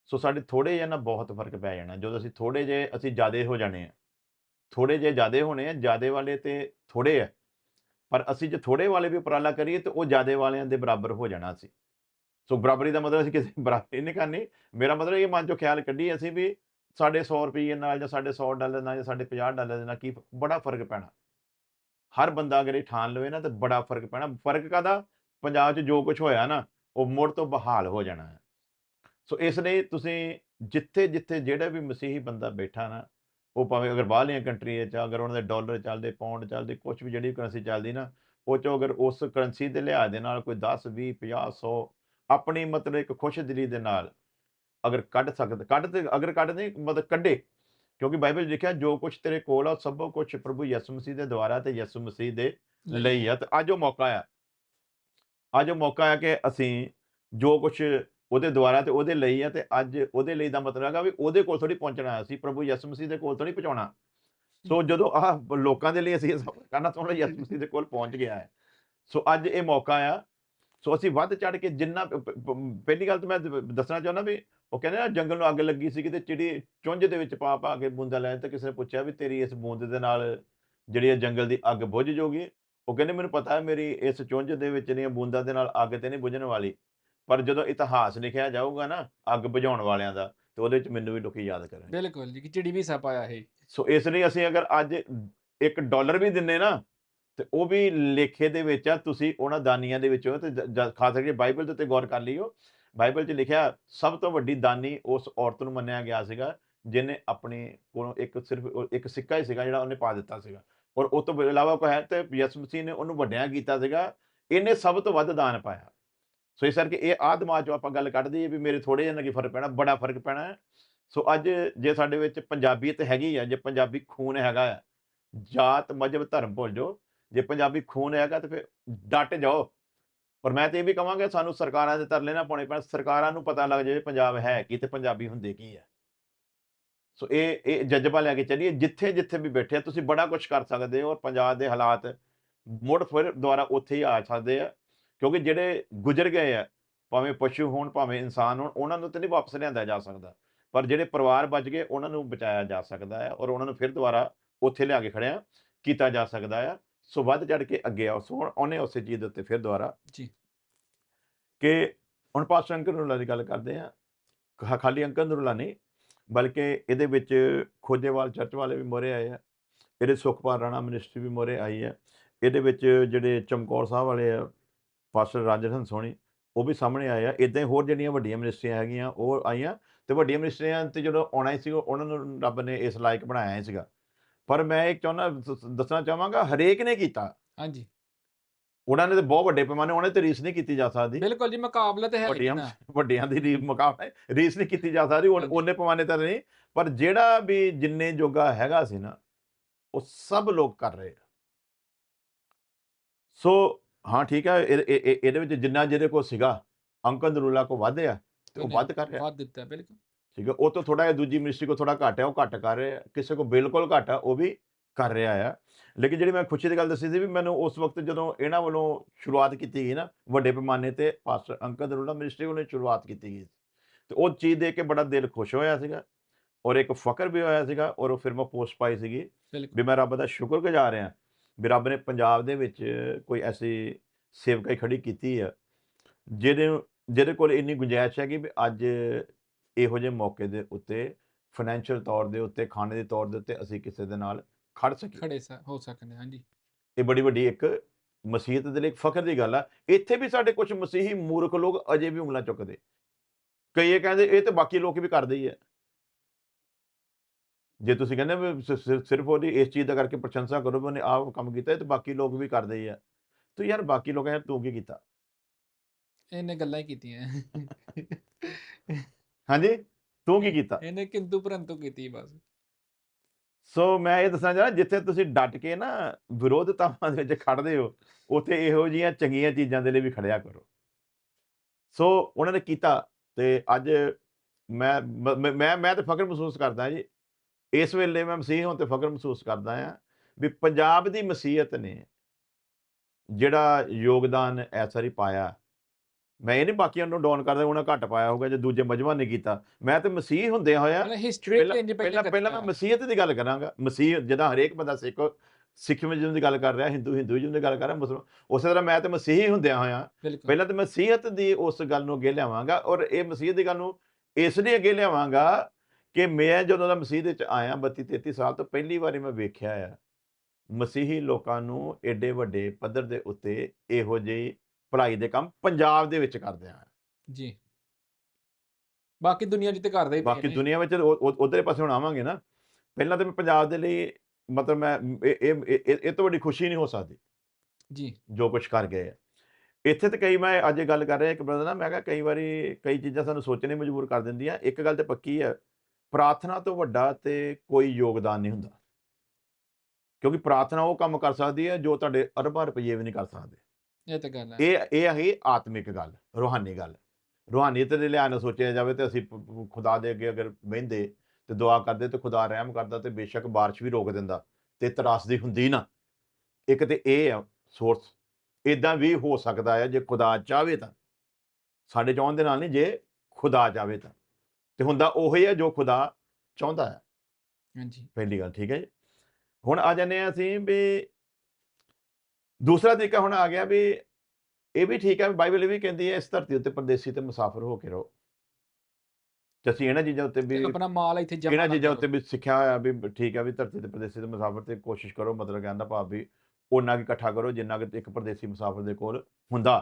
ਸੋ ਸਾਡੇ ਥੋੜੇ ਜਿਹੇ ਨਾਲ ਬਹੁਤ ਫ਼ਰਕ ਪੈ ਜਾਣਾ, ਜਦੋਂ ਅਸੀਂ ਥੋੜੇ ਜਿਹੇ ਅਸੀਂ ਜ਼ਿਆਦੇ ਹੋ ਜਾਣੇ ਆ। ਥੋੜੇ ਜਿਹੇ ਜ਼ਿਆਦੇ ਹੋਣੇ ਆ, ਜ਼ਿਆਦੇ ਵਾਲੇ ਤੇ ਥੋੜੇ ਆ, ਪਰ ਅਸੀਂ ਜੇ ਥੋੜੇ ਵਾਲੇ ਵੀ ਉਪਰਾਲਾ ਕਰੀਏ ਤੇ ਉਹ ਜ਼ਿਆਦੇ ਵਾਲਿਆਂ ਦੇ ਬਰਾਬਰ ਹੋ ਜਾਣਾ ਸੀ ਸੋ ਬਰਾਬਰੀ ਦਾ ਮਤਲਬ ਅਸੀਂ ਕਿਸੇ ਬਰਾਬਰੀ ਨਹੀਂ ਕਰਨੀ, ਮੇਰਾ ਮਤਲਬ ਇਹ ਮਨ ਚੋਂ ਖਿਆਲ ਕੱਢੀ ਅਸੀਂ ਵੀ ਸਾਡੇ 100 ਰੁਪਏ ਨਾਲ ਜਾਂ ਸਾਡੇ 100 ਡਾਲਰ ਨਾਲ ਜਾਂ ਸਾਡੇ 50 ਡਾਲਰ ਦੇ ਨਾਲ ਕੀ ਬੜਾ ਫ਼ਰਕ ਪੈਣਾ। ਹਰ ਬੰਦਾ ਅਗਰ ਇਹ ਠਾਣ ਲਵੇ ਨਾ, ਤਾਂ ਬੜਾ ਫ਼ਰਕ ਪੈਣਾ। ਫ਼ਰਕ ਕਾਦਾ ਪੰਜਾਬ 'ਚ ਜੋ ਕੁਝ ਹੋਇਆ ਨਾ, ਉਹ ਮੁੜ ਤੋਂ ਬਹਾਲ ਹੋ ਜਾਣਾ ਹੈ। ਸੋ ਇਸ ਲਈ ਤੁਸੀਂ ਜਿੱਥੇ ਜਿੱਥੇ ਜਿਹੜਾ ਵੀ ਮਸੀਹੀ ਬੰਦਾ ਬੈਠਾ ਨਾ, ਉਹ ਭਾਵੇਂ ਅਗਰ ਬਾਹਰਲੀਆਂ ਕੰਟਰੀਆਂ 'ਚ ਅਗਰ ਉਹਨਾਂ ਦੇ ਡਾਲਰ ਚੱਲਦੇ ਪਾਉਂਡ ਚੱਲਦੇ ਕੁਝ ਵੀ ਜਿਹੜੀ ਕਰੰਸੀ ਚੱਲਦੀ ਨਾ, ਉਹ ਚੋਂ ਅਗਰ ਉਸ ਕਰੰਸੀ ਦੇ ਲਿਹਾਜ਼ ਦੇ ਨਾਲ ਕੋਈ 10 20 50 100 ਆਪਣੀ ਮਤਲਬ ਇੱਕ ਖੁਸ਼ ਦਿਲੀ ਦੇ ਨਾਲ ਅਗਰ ਕੱਢ ਸਕਦਾ, ਕੱਢ ਤੇ ਅਗਰ ਕੱਢ ਨਹੀਂ ਮਤਲਬ ਕੱਢੇ ਕਿਉਂਕਿ ਬਾਈਬਲ ਲਿਖਿਆ ਜੋ ਕੁਝ ਤੇਰੇ ਕੋਲ ਆ ਸਭ ਕੁਝ ਪ੍ਰਭੂ ਯਿਸੂ ਮਸੀਹ ਦੇ ਦੁਆਰਾ ਤੇ ਯਿਸੂ ਮਸੀਹ ਦੇ ਲਈ ਆ। ਤੇ ਅੱਜ ਉਹ ਮੌਕਾ ਆ। ਅੱਜ ਉਹ ਮੌਕਾ ਆ ਕਿ ਅਸੀਂ ਜੋ ਕੁਝ ਉਹਦੇ ਦੁਆਰਾ ਤੇ ਉਹਦੇ ਲਈ ਆ ਤੇ ਅੱਜ ਉਹਦੇ ਲਈ ਦਾ ਮਤਲਬ ਹੈਗਾ ਵੀ ਉਹਦੇ ਕੋਲ ਥੋੜੀ ਪਹੁੰਚਣਾ ਅਸੀਂ ਪ੍ਰਭੂ ਯਿਸੂ ਮਸੀਹ ਦੇ ਕੋਲ ਥੋੜੀ ਪਹੁੰਚਾਉਣਾ। ਸੋ ਜਦੋਂ ਆਹ ਲੋਕਾਂ ਦੇ ਲਈ ਅਸੀਂ ਕਰਨਾ ਉਹਨਾਂ ਯਿਸੂ ਮਸੀਹ ਦੇ ਕੋਲ ਪਹੁੰਚ ਗਿਆ ਹੈ। ਸੋ ਅੱਜ ਇਹ ਮੌਕਾ ਆ ਸੋ ਅਸੀਂ ਵੱਧ ਚੜ ਕੇ ਜਿੰਨਾ ਪਹਿਲੀ ਗੱਲ ਤਾਂ ਮੈਂ ਦੱਸਣਾ ਚਾਹੁੰਦਾ ਵੀ ਉਹ ਕਹਿੰਦੇ ਨਾ ਜੰਗਲ ਨੂੰ ਅੱਗ ਲੱਗੀ ਸੀ ਤੇ ਚਿੜੀ ਚੁੰਝ ਦੇ ਵਿੱਚ ਪਾ ਪਾ ਕੇ ਬੂੰਦਾਂ ਲੈ ਤੇ ਕਿਸੇ ਨੇ ਪੁੱਛਿਆ ਵੀ ਤੇਰੀ ਇਸ ਬੂੰਦ ਦੇ ਨਾਲ ਜਿਹੜੀ ਇਹ ਜੰਗਲ ਦੀ ਅੱਗ ਬੁਝ ਜਾਊਗੀ ਉਹ ਕਹਿੰਦੇ ਮੈਨੂੰ ਪਤਾ ਹੈ ਮੇਰੀ ਇਸ ਚੁੰਝ ਦੇ ਵਿੱਚ ਜਿਹੜੀਆਂ ਬੂੰਦਾਂ ਦੇ ਨਾਲ ਅੱਗ ਤੇ ਨਹੀਂ ਬੁਝਣ ਵਾਲੀ ਪਰ ਜਦੋਂ ਇਤਿਹਾਸ ਲਿਖਿਆ ਜਾਊਗਾ ਨਾ ਅੱਗ ਬੁਝਾਉਣ ਵਾਲਿਆਂ ਦਾ ਤੇ ਉਹਦੇ ਵਿੱਚ ਮੈਨੂੰ ਵੀ ਲੋਕੀ ਯਾਦ ਕਰਨਗੇ। ਬਿਲਕੁਲ ਜੀ ਕਿ ਚਿੜੀ ਵੀ ਸੱਪ ਆਇਆ ਇਹ। ਸੋ ਇਸ ਲਈ ਅਸੀਂ ਅਗਰ ਅੱਜ 1 ਡਾਲਰ ਵੀ ਦਿੰਨੇ ਨਾ ਤੇ ਉਹ ਵੀ ਲੇਖੇ ਦੇ ਵਿੱਚ ਆ, ਤੁਸੀਂ ਉਹਨਾਂ ਦਾਨੀਆਂ ਦੇ ਵਿੱਚੋਂ ਤੇ ਜ- ਖਾਸ ਕਰਕੇ ਬਾਈਬਲ ਦੇ ਉੱਤੇ ਗੌਰ ਕਰ ਲਿਓ। ਬਾਈਬਲ 'ਚ ਲਿਖਿਆ, ਸਭ ਤੋਂ ਵੱਡੀ ਦਾਨੀ ਉਸ ਔਰਤ ਨੂੰ ਮੰਨਿਆ ਗਿਆ ਸੀਗਾ, ਜਿਹਨੇ ਆਪਣੇ ਕੋਲੋਂ ਇੱਕ ਸਿਰਫ ਇੱਕ ਸਿੱਕਾ ਹੀ ਸੀਗਾ ਜਿਹੜਾ ਉਹਨੇ ਪਾ ਦਿੱਤਾ ਸੀਗਾ। ਔਰ ਉਹ ਤੋਂ ਇਲਾਵਾ ਕੋਈ ਹੈ ਤੇ ਯਿਸੂ ਮਸੀਹ ਨੇ ਉਹਨੂੰ ਵੱਡਿਆਂ ਕੀਤਾ ਸੀਗਾ, ਇਹਨੇ ਸਭ ਤੋਂ ਵੱਧ ਦਾਨ ਪਾਇਆ। ਸੋ ਇਸ ਕਰਕੇ ਇਹ ਆਹ ਦਿਮਾਗ 'ਚੋਂ ਆਪਾਂ ਗੱਲ ਕੱਢ ਦਈਏ ਵੀ ਮੇਰੇ ਥੋੜੇ ਜਿਹਾ ਨਾਲ ਕੀ ਫ਼ਰਕ ਪੈਣਾ, ਬੜਾ ਫ਼ਰਕ ਪੈਣਾ ਸੋ ਅੱਜ ਜੇ ਸਾਡੇ ਵਿੱਚ ਪੰਜਾਬੀਅਤ ਹੈਗੀ ਆ, ਜੇ ਪੰਜਾਬੀ ਖੂਨ ਹੈਗਾ ਆ, ਜਾਤ, ਮਜ਼ਹਬ, ਧਰਮ ਭੁੱਲ ਜਾਓ ਜੇ ਪੰਜਾਬੀ ਖੂਨ ਹੈਗਾ ਤੇ ਫਿਰ ਡਟ ਜਾਓ। ਪਰ ਮੈਂ ਤੇ ਇਹ ਵੀ ਕਹਾਂਗਾ ਸਾਨੂੰ ਸਰਕਾਰਾਂ ਦੇ ਤਰਲੇ ਨਾ ਪਾਉਣੇ ਪੈਣ। ਸਰਕਾਰਾਂ ਨੂੰ ਪਤਾ ਲੱਗ ਜਾਵੇ ਪੰਜਾਬ ਹੈ ਕੀ ਤੇ ਪੰਜਾਬੀ ਹੁੰਦੇ ਕੀ ਹੈ ਸੋ ਇਹ ਇਹ ਜਜ਼ਬਾ ਲੈ ਕੇ ਚੱਲੀਏ। ਜਿੱਥੇ ਜਿੱਥੇ ਵੀ ਬੈਠੇ ਆ, ਤੁਸੀਂ ਬੜਾ ਕੁਝ ਕਰ ਸਕਦੇ ਹੋ ਔਰ ਪੰਜਾਬ ਦੇ ਹਾਲਾਤ ਮੁੜ ਫਿਰ ਦੁਆਰਾ ਉੱਥੇ ਹੀ ਆ ਸਕਦੇ ਆ। ਕਿਉਂਕਿ ਜਿਹੜੇ ਗੁਜ਼ਰ ਗਏ ਆ, ਭਾਵੇਂ ਪਸ਼ੂ ਹੋਣ, ਭਾਵੇਂ ਇਨਸਾਨ ਹੋਣ, ਉਹਨਾਂ ਨੂੰ ਤੇ ਨਹੀਂ ਵਾਪਸ ਲਿਆਂਦਾ ਜਾ ਸਕਦਾ। ਪਰ ਜਿਹੜੇ ਪਰਿਵਾਰ ਬਚ ਗਏ, ਉਹਨਾਂ ਨੂੰ ਬਚਾਇਆ ਜਾ ਸਕਦਾ ਹੈ ਔਰ ਉਹਨਾਂ ਨੂੰ ਫਿਰ ਦੁਬਾਰਾ ਉੱਥੇ ਲਿਆ ਕੇ ਖੜਿਆ ਕੀਤਾ ਜਾ ਸਕਦਾ ਆ। ਸੋ ਵੱਧ ਚੜ ਕੇ ਅੱਗੇ ਆਓ। ਸੋ ਹੁਣ ਉਹਨੇ ਉਸੇ ਚੀਜ਼ ਦੇ ਉੱਤੇ ਫਿਰ ਦੁਬਾਰਾ ਜੀ। ਕਿ ਹੁਣ ਪਾਸਟਰ ਅੰਕਰ ਨਰੂਲਾ ਦੀ ਗੱਲ ਕਰਦੇ ਆ ਖਾਲੀ ਅੰਕਰ ਨਰੂਲਾ ਨਹੀਂ ਬਲਕਿ ਇਹਦੇ ਵਿੱਚ ਖੋਜੇਵਾਲ ਚਰਚ ਵਾਲੇ ਵੀ ਮੋਰੇ ਆਏ ਆ। ਇਹਦੇ ਸੁਖਪਾਲ ਰਾਣਾ ਮਿਨਿਸਟਰੀ ਵੀ ਮੋਰੇ ਆਈ ਹੈ ਇਹਦੇ ਵਿੱਚ ਜਿਹੜੇ ਚਮਕੌਰ ਸਾਹਿਬ ਵਾਲੇ ਆ ਪਾਸਟਰ ਰਾਜਨ ਸੋਣੀ ਉਹ ਵੀ ਸਾਹਮਣੇ ਆਏ ਆ। ਇਦਾਂ ਹੀ ਹੋਰ ਜਿਹੜੀਆਂ ਵੱਡੀਆਂ ਮਿਨਿਸਟਰੀਆਂ ਹੈਗੀਆਂ ਉਹ ਆਈਆਂ। ਤੇ ਵੱਡੀਆਂ ਮਿਨਿਸਟਰੀਆਂ ਤੇ ਜਦੋਂ ਆਉਣਾ ਹੀ ਸੀ ਉਹਨਾਂ ਨੂੰ ਰੱਬ ਨੇ ਇਸ ਲਾਇਕ ਬਣਾਇਆ ਸੀਗਾ। ਪਰ ਮੈਂ ਇੱਕ ਚਾਹੁੰਦਾ ਦੱਸਣਾ ਚਾਹਾਂਗਾ ਹਰੇਕ ਨੇ ਕੀਤਾ। ਹਾਂਜੀ। ਉਹਨਾਂ ਨੇ ਤੇ ਬਹੁਤ ਵੱਡੇ ਪੈਮਾਨੇ ਉਹਨਾਂ ਤੇ ਰੀਸ ਨਹੀਂ ਕੀਤੀ ਜਾ ਸਕਦੀ। ਬਿਲਕੁਲ ਜੀ ਮੁਕਾਬਲਾ ਤੇ ਹੈ ਵੱਡੀਆਂ ਵੱਡਿਆਂ ਦੀ ਰੀਸ ਮੁਕਾਬਲੇ ਰੀਸ ਨਹੀਂ ਕੀਤੀ ਜਾ ਸਕਦੀ। ਉਹਨੇ ਪੈਮਾਨੇ ਤਾਂ ਨਹੀਂ। ਪਰ ਜਿਹੜਾ ਵੀ ਜਿੰਨੇ ਜੋਗਾ ਹੈਗਾ ਸੀ ਨਾ ਉਹ ਸਭ ਲੋਕ ਕਰ ਰਹੇ ਸੋ ਹਾਂ ਠੀਕ ਹੈ ਇਹ- ਇਹ- ਇਹ- ਇਹਦੇ ਵਿੱਚ ਜਿੰਨਾ ਜਿਹਦੇ ਕੋਲ ਸੀਗਾ ਅੰਕਲ ਨਰੂਲਾ ਕੋ ਵੱਧ ਆ ਤੇ ਉਹ ਵੱਧ ਕਰ ਰਿਹਾ। ਵੱਧ ਦਿੱਤਾ ਬਿਲਕੁਲ। ਠੀਕ ਹੈ ਉਹ ਤੋਂ ਥੋੜਾ ਜਿਹਾ ਦੂਜੀ ਮਿਨਿਸਟਰੀ ਕੋ ਥੋੜਾ ਘੱਟ ਹੈ ਉਹ ਘੱਟ ਕਰ ਰਿਹਾ ਕਿਸੇ ਕੋ ਬਿਲਕੁਲ ਘੱਟ ਆ ਉਹ ਵੀ ਕਰ ਰਿਹਾ ਆ। ਲੇਕਿਨ ਜਿਹੜੀ ਮੈਂ ਖੁਸ਼ੀ ਦੀ ਗੱਲ ਦੱਸੀ ਸੀ ਵੀ ਮੈਨੂੰ ਉਸ ਵਕਤ ਜਦੋਂ ਇਹਨਾਂ ਵੱਲੋਂ ਸ਼ੁਰੂਆਤ ਕੀਤੀ ਗਈ ਨਾ ਵੱਡੇ ਪੈਮਾਨੇ ਤੇ ਪਾਸਟਰ ਅੰਕਲ ਨਰੂਲਾ ਮਿਨਿਸਟਰੀ ਵੱਲੋਂ ਸ਼ੁਰੂਆਤ ਕੀਤੀ ਗਈ ਤੇ ਉਹ ਚੀਜ਼ ਦੇਖ ਕੇ ਬੜਾ ਦਿਲ ਖੁਸ਼ ਹੋਇਆ ਸੀਗਾ ਔਰ ਇੱਕ ਫਕਰ ਵੀ ਹੋਇਆ ਸੀਗਾ ਔਰ ਉਹ ਫਿਰ ਮੈਂ ਪੋਸਟ ਪਾਈ ਸੀਗੀ ਵੀ ਮੈਂ ਰੱਬ ਦਾ ਸ਼ੁਕਰਗੁਜ਼ਾਰ ਹਾਂ ਵੀ ਰੱਬ ਨੇ ਪੰਜਾਬ ਦੇ ਵਿੱਚ ਕੋਈ ਐਸੀ ਸੇਵਕਾਈ ਖੜੀ ਕੀਤੀ ਆ ਜਿਹਦੇ ਜਿਹਦੇ ਕੋਲ ਇੰਨੀ ਗੁੰਜਾਇਸ਼ ਹੈਗੀ ਵੀ ਅੱਜ ਇਹੋ ਜਿਹੇ ਮੌਕੇ ਦੇ ਉੱਤੇ ਫਾਈਨੈਂਸ਼ੀਅਲ ਤੌਰ ਦੇ ਉੱਤੇ ਖਾਣੇ ਦੇ ਤੌਰ ਦੇ ਉੱਤੇ ਅਸੀਂ ਕਿਸੇ ਦੇ ਨਾਲ ਖੜ ਸਕੀਏ। ਖੜੇ ਸ- ਹੋ ਸਕਦੇ ਹਾਂਜੀ। ਇਹ ਬੜੀ ਵੱਡੀ ਇੱਕ ਮਸੀਹਤ ਦੇ ਲਈ ਇੱਕ ਫਖਰ ਦੀ ਗੱਲ ਆ। ਇੱਥੇ ਵੀ ਸਾਡੇ ਕੁਝ ਮਸੀਹੀ ਮੂਰਖ ਲੋਕ ਅਜੇ ਵੀ ਉਂਗਲਾਂ ਚੁੱਕਦੇ। ਕਈ ਇਹ ਕਹਿੰਦੇ ਇਹ ਤੇ ਬਾਕੀ ਲੋਕ ਵੀ ਕਰਦੇ ਹੀ ਆ। ਜੇ ਤੁਸੀਂ ਕਹਿੰਦੇ ਵੀ ਸਿਰਫ ਉਹਦੀ ਇਸ ਚੀਜ਼ ਦਾ ਕਰਕੇ ਪ੍ਰਸ਼ੰਸਾ ਕਰੋ ਵੀ ਉਹਨੇ ਆਹ ਕੰਮ ਕੀਤਾ ਇਹ ਤੇ ਬਾਕੀ ਲੋਕ ਵੀ ਕਰਦੇ ਹੀ ਆ। ਤੂੰ ਯਾਰ ਬਾਕੀ ਲੋਕਾਂ ਯਾਰ ਤੂੰ ਕੀ ਕੀਤਾ? ਇਹਨੇ ਗੱਲਾਂ ਹੀ ਕੀਤੀਆਂ। ਹਾਂਜੀ? ਤੂੰ ਕੀ ਕੀਤਾ? ਇਹਨੇ ਕਿੰਤੂ ਪਰੰਤੂ ਕੀਤੀ ਬਸ। ਸੋ ਮੈਂ ਇਹ ਦੱਸਣਾ ਚਾਹੁੰਦਾ ਜਿੱਥੇ ਤੁਸੀਂ ਡਟ ਕੇ ਨਾ ਵਿਰੋਧਤਾਵਾਂ ਦੇ ਵਿੱਚ ਖੜਦੇ ਹੋ ਉੱਥੇ ਇਹੋ ਜਿਹੀਆਂ ਚੰਗੀਆਂ ਚੀਜ਼ਾਂ ਦੇ ਲਈ ਵੀ ਖੜਿਆ ਕਰੋ। ਸੋ ਉਹਨਾਂ ਨੇ ਕੀਤਾ ਤੇ ਅੱਜ ਮੈਂ ਮ- ਮ- ਤੇ ਫਖਰ ਮਹਿਸੂਸ ਕਰਦਾ ਜੀ। ਇਸ ਵੇਲੇ ਮੈਂ ਮਸੀਹ ਹਾਂ ਤੇ ਫਖਰ ਮਹਿਸੂਸ ਕਰਦਾ ਆ ਵੀ ਪੰਜਾਬ ਦੀ ਮਸੀਹਤ ਨੇ ਜਿਹੜਾ ਯੋਗਦਾਨ ਇਸ ਵਾਰੀ ਪਾਇਆ ਮੈਂ ਇਹ ਨਹੀਂ ਬਾਕੀਆਂ ਨੂੰ ਡਾਊਨ ਕਰਦਾ ਉਹਨਾਂ ਘੱਟ ਪਾਇਆ ਹੋਊਗਾ ਜੇ ਦੂਜੇ ਮਜਮਾ ਨੇ ਕੀਤਾ। ਮੈਂ ਤੇ ਮਸੀਹ ਹੁੰਦਿਆਂ ਹੋਇਆ ਪਹਿਲਾਂ ਪਹਿਲਾਂ ਮੈਂ ਮਸੀਹਤ ਦੀ ਗੱਲ ਕਰਾਂਗਾ। ਮਸੀਹ ਜਿਹਦਾ ਹਰੇਕ ਬੰਦਾ ਸਿੱਖ ਸਿੱਖੀਜ਼ਮ ਦੀ ਗੱਲ ਕਰ ਰਿਹਾ ਹਿੰਦੂ ਹਿੰਦੂਇਜ਼ਮ ਦੀ ਗੱਲ ਕਰ ਰਿਹਾ ਮੁਸਲਮਾਨ। ਉਸੇ ਤਰ੍ਹਾਂ ਮੈਂ ਤੇ ਮਸੀਹੀ ਹੁੰਦਿਆਂ ਹੋਇਆ ਪਹਿਲਾਂ ਤੇ ਮਸੀਹਤ ਦੀ ਉਸ ਗੱਲ ਨੂੰ ਅੱਗੇ ਲਿਆਵਾਂਗਾ ਔਰ ਇਹ ਮਸੀਹਤ ਦੀ ਗੱਲ ਨੂੰ ਇਸ ਲਈ ਅੱਗੇ ਲਿਆਵਾਂਗਾ ਕਿ ਮੈਂ ਜਦੋਂ ਦਾ ਮਸੀਹ ਦੇ ਵਿੱਚ ਆਇਆ 32 33 ਸਾਲ ਤੋਂ ਪਹਿਲੀ ਵਾਰੀ ਮੈਂ ਵੇਖਿਆ ਆ ਮਸੀਹੀ ਲੋਕਾਂ ਨੂੰ ਏਡੇ ਵੱਡੇ ਪੱਧਰ ਦੇ ਉੱਤੇ ਇਹੋ ਜਿਹੀ ਭਲਾਈ ਦੇ ਕੰਮ ਪੰਜਾਬ ਦੇ ਵਿੱਚ ਕਰਦੇ ਆ। ਜੀ। ਬਾਕੀ ਦੁਨੀਆ ਜਿੱਤੇ ਕਰਦੇ ਬਾਕੀ ਨੇ। ਦੁਨੀਆ ਵਿੱਚ ਉਧਰੇ ਪਾਸੇ ਹੁਣ ਆਵਾਂਗੇ ਨਾ ਪਹਿਲਾਂ ਤਾਂ ਮੈਂ ਪੰਜਾਬ ਦੇ ਲਈ ਮਤਲਬ ਮੈਂ ਇਹ ਇਹ ਇਹ- ਇਹ ਤੋਂ ਵੱਡੀ ਖੁਸ਼ੀ ਨਹੀਂ ਹੋ ਸਕਦੀ। ਜੀ। ਜੋ ਕੁਝ ਕਰ ਗਏ ਆ। ਇੱਥੇ ਤੇ ਕਈ ਮੈਂ ਅੱਜ ਗੱਲ ਕਰ ਰਿਹਾ ਇੱਕ ਬ੍ਰਦਰ ਨਾਲ ਮੈਂ ਕਿਹਾ ਕਈ ਵਾਰੀ ਕਈ ਚੀਜ਼ਾਂ ਸਾਨੂੰ ਸੋਚਣੇ ਮਜਬੂਰ ਕਰ ਦਿੰਦੀਆਂ ਇੱਕ ਗੱਲ ਤੇ ਪੱਕੀ ਹੈ ਪ੍ਰਾਰਥਨਾ ਤੋਂ ਵੱਡਾ ਤੇ ਕੋਈ ਯੋਗਦਾਨ ਨਹੀਂ ਹੁੰਦਾ। ਕਿਉਂਕਿ ਪ੍ਰਾਰਥਨਾ ਉਹ ਕੰਮ ਕਰ ਸਕਦੀ ਹੈ ਜੋ ਤੁਹਾਡੇ ਅਰਬਾਂ ਰੁਪਏ ਵੀ ਨਹੀਂ ਕਰ ਸਕਦੇ। ਇਹ ਤਾਂ ਗੱਲ ਹੈ। ਇਹ ਇਹ ਹੈ ਆਤਮਿਕ ਗੱਲ ਰੂਹਾਨੀ ਗੱਲ। ਰੂਹਾਨੀਅਤ ਦੇ ਲਿਹਾਜ਼ ਨਾਲ ਸੋਚਿਆ ਜਾਵੇ ਤੇ ਅਸੀਂ ਖੁਦਾ ਦੇ ਅੱਗੇ ਅਗਰ ਬਹਿੰਦੇ ਤੇ ਦੁਆ ਕਰਦੇ ਤੇ ਖੁਦਾ ਰਹਿਮ ਕਰਦਾ ਤੇ ਬੇਸ਼ੱਕ ਬਾਰਿਸ਼ ਵੀ ਰੋਕ ਦਿੰਦਾ ਤੇ ਤਰਾਸਦੀ ਹੁੰਦੀ ਨਾ। ਇੱਕ ਤੇ ਇਹ ਆ ਸੋਰਸ ਇਦਾਂ ਵੀ ਹੋ ਸਕਦਾ ਹੈ ਜੇ ਖੁਦਾ ਚਾਹਵੇ ਤਾਂ। ਸਾਡੇ ਚਾਹਣ ਦੇ ਨਾਲ ਨਹੀਂ ਜੇ ਖੁਦਾ ਚਾਹਵੇ ਤਾਂ। ਤੇ ਹੁੰਦਾ ਉਹੀ ਹੈ ਜੋ ਖੁਦਾ ਚਾਹੁੰਦਾ ਹੈ ਹਾਂਜੀ। ਪਹਿਲੀ ਗੱਲ ਠੀਕ ਹੈ ਜੀ। ਹੁਣ ਆ ਜਾਂਦੇ ਹਾਂ ਅਸੀਂ ਵੀ ਦੂਸਰਾ ਤਰੀਕਾ ਹੁਣ ਆ ਗਿਆ ਵੀ ਇਹ ਵੀ ਠੀਕ ਹੈ ਬਾਈਬਲ ਇਹ ਵੀ ਕਹਿੰਦੀ ਹੈ ਇਸ ਧਰਤੀ ਉੱਤੇ ਪਰਦੇਸੀ ਤੇ ਮੁਸਾਫਰ ਹੋ ਕੇ ਰਹੋ ਅਸੀਂ ਇਹਨਾਂ ਚੀਜ਼ਾਂ ਉੱਤੇ ਵੀ ਆਪਣਾ ਮਾਲ ਇੱਥੇ ਜਮਾ ਇਹਨਾਂ ਚੀਜ਼ਾਂ। ਉੱਤੇ ਵੀ ਸਿੱਖਿਆ ਹੋਇਆ ਵੀ ਠੀਕ ਹੈ ਵੀ ਧਰਤੀ ਤੇ ਪਰਦੇਸੀ ਤੇ ਮੁਸਾਫਰ ਤੇ ਕੋਸ਼ਿਸ਼ ਕਰੋ ਮਤਲਬ ਕਹਿਣ ਦਾ ਭਾਵ ਵੀ ਉਹਨਾਂ ਕੁ ਇਕੱਠਾ ਕਰੋ ਜਿੰਨਾ ਕਿ ਇੱਕ ਪਰਦੇਸੀ ਮੁਸਾਫਰ ਦੇ ਕੋਲ ਹੁੰਦਾ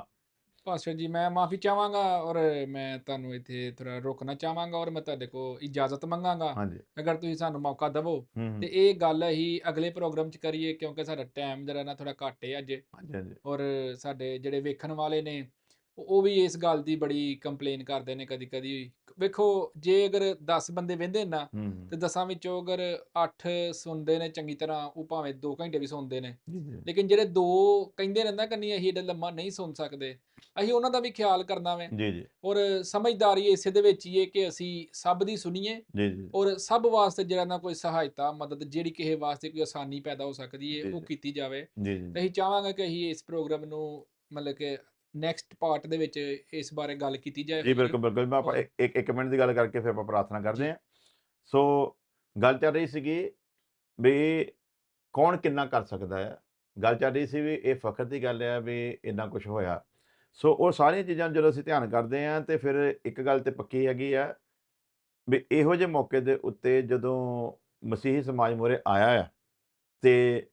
ਪਾਸਟਰ ਜੀ ਮੈਂ ਮਾਫੀ ਚਾਹਾਂਗਾ ਔਰ ਮੈਂ ਤੁਹਾਨੂੰ ਇੱਥੇ ਥੋੜਾ ਰੋਕਣਾ ਚਾਹਾਂਗਾ ਔਰ ਮੈਂ ਤੁਹਾਡੇ ਕੋਲ ਇਜਾਜ਼ਤ ਮੰਗਾਂਗਾ। ਹਾਂਜੀ। ਅਗਰ ਤੁਸੀਂ ਸਾਨੂੰ ਮੌਕਾ ਦਿਵੋ ਹੂੰ ਹੂੰ, ਤੇ ਇਹ ਗੱਲ ਅਸੀਂ ਅਗਲੇ ਪ੍ਰੋਗਰਾਮ 'ਚ ਕਰੀਏ ਕਿਉਂਕਿ ਸਾਡਾ ਟਾਈਮ ਜਿਹੜਾ ਨਾ ਥੋੜਾ ਘੱਟ ਹੈ ਅੱਜ। ਹਾਂਜੀ ਹਾਂਜੀ। ਔਰ ਸਾਡੇ ਜਿਹੜੇ ਵੇਖਣ ਵਾਲੇ ਨੇ ਉਹ ਵੀ ਇਸ ਗੱਲ ਦੀ ਬੜੀ ਕੰਪਲੇਨ ਕਰਦੇ ਨੇ ਕਦੀ ਕਦੀ। ਵੇਖੋ ਜੇ ਅਗਰ 10 ਬੰਦੇ ਵਹਿੰਦੇ ਨਾ ਤੇ 10 ਵਿੱਚੋਂ ਅਗਰ 8 ਸੁਣਦੇ ਨੇ ਚੰਗੀ ਤਰ੍ਹਾਂ ਉਹ ਭਾਵੇਂ 2 ਘੰਟੇ ਵੀ ਸੁਣਦੇ ਨੇ। ਲੇਕਿਨ ਜਿਹੜੇ ਦੋ ਕਹਿੰਦੇ ਰਹਿੰਦਾ ਕਿ ਨਹੀਂ ਅਸੀਂ ਏਡਾ ਲੰਮਾ ਨਹੀਂ ਸੁਣ ਸਕਦੇ ਅਸੀਂ ਉਹਨਾਂ ਦਾ ਵੀ ਖਿਆਲ ਕਰਨਾ ਵੇ। ਜੀ ਜੀ। ਔਰ ਸਮਝਦਾਰੀ ਇਸੇ ਦੇ ਵਿੱਚ ਹੀ ਹੈ ਕਿ ਅਸੀਂ ਸਭ ਦੀ ਸੁਣੀਏ ਜੀ ਜੀ। ਔਰ ਸਭ ਵਾਸਤੇ ਜਿਹੜਾ ਨਾ ਕੋਈ ਸਹਾਇਤਾ ਮਦਦ ਜਿਹੜੀ ਕਿਸੇ ਵਾਸਤੇ ਕੋਈ ਆਸਾਨੀ ਪੈਦਾ ਹੋ ਸਕਦੀ ਹੈ ਉਹ। ਕੀਤੀ ਜਾਵੇ। ਜੀ ਜੀ। ਤੇ ਅਸੀਂ ਚਾਹਾਂਗੇ ਕਿ ਅਸੀਂ ਇਸ ਪ੍ਰੋਗਰਾਮ ਨੂੰ ਮਤਲਬ ਕਿ ਨੈਕਸਟ ਪਾਰਟ ਦੇ ਵਿੱਚ ਇਸ ਬਾਰੇ ਗੱਲ ਕੀਤੀ ਜਾਏ ਜੀ ਬਿਲਕੁਲ ਬਿਲਕੁਲ। ਮੈਂ ਆਪਾਂ ਇੱਕ ਇੱਕ- ਮਿੰਟ ਦੀ ਗੱਲ ਕਰਕੇ ਫਿਰ ਆਪਾਂ ਪ੍ਰਾਰਥਨਾ ਕਰਦੇ ਹਾਂ। ਸੋ ਗੱਲ ਚੱਲ ਰਹੀ ਸੀਗੀ ਵੀ ਕੌਣ ਕਿੰਨਾ ਕਰ ਸਕਦਾ ਹੈ। ਗੱਲ ਚੱਲ ਰਹੀ ਸੀ ਵੀ ਇਹ ਫਖਰ ਦੀ ਗੱਲ ਹੈ ਵੀ ਇੰਨਾ ਕੁਝ ਹੋਇਆ। ਸੋ ਉਹ ਸਾਰੀਆਂ ਚੀਜ਼ਾਂ ਜਦੋਂ ਅਸੀਂ ਧਿਆਨ ਕਰਦੇ ਹਾਂ ਤੇ ਫਿਰ ਇੱਕ ਗੱਲ ਤੇ ਪੱਕੀ ਹੈਗੀ ਆ ਵੀ ਇਹੋ ਜਿਹੇ ਮੌਕੇ ਦੇ ਉੱਤੇ ਜਦੋਂ ਮਸੀਹੀ ਸਮਾਜ ਮੋਰੇ ਆਇਆ ਆ ਤੇ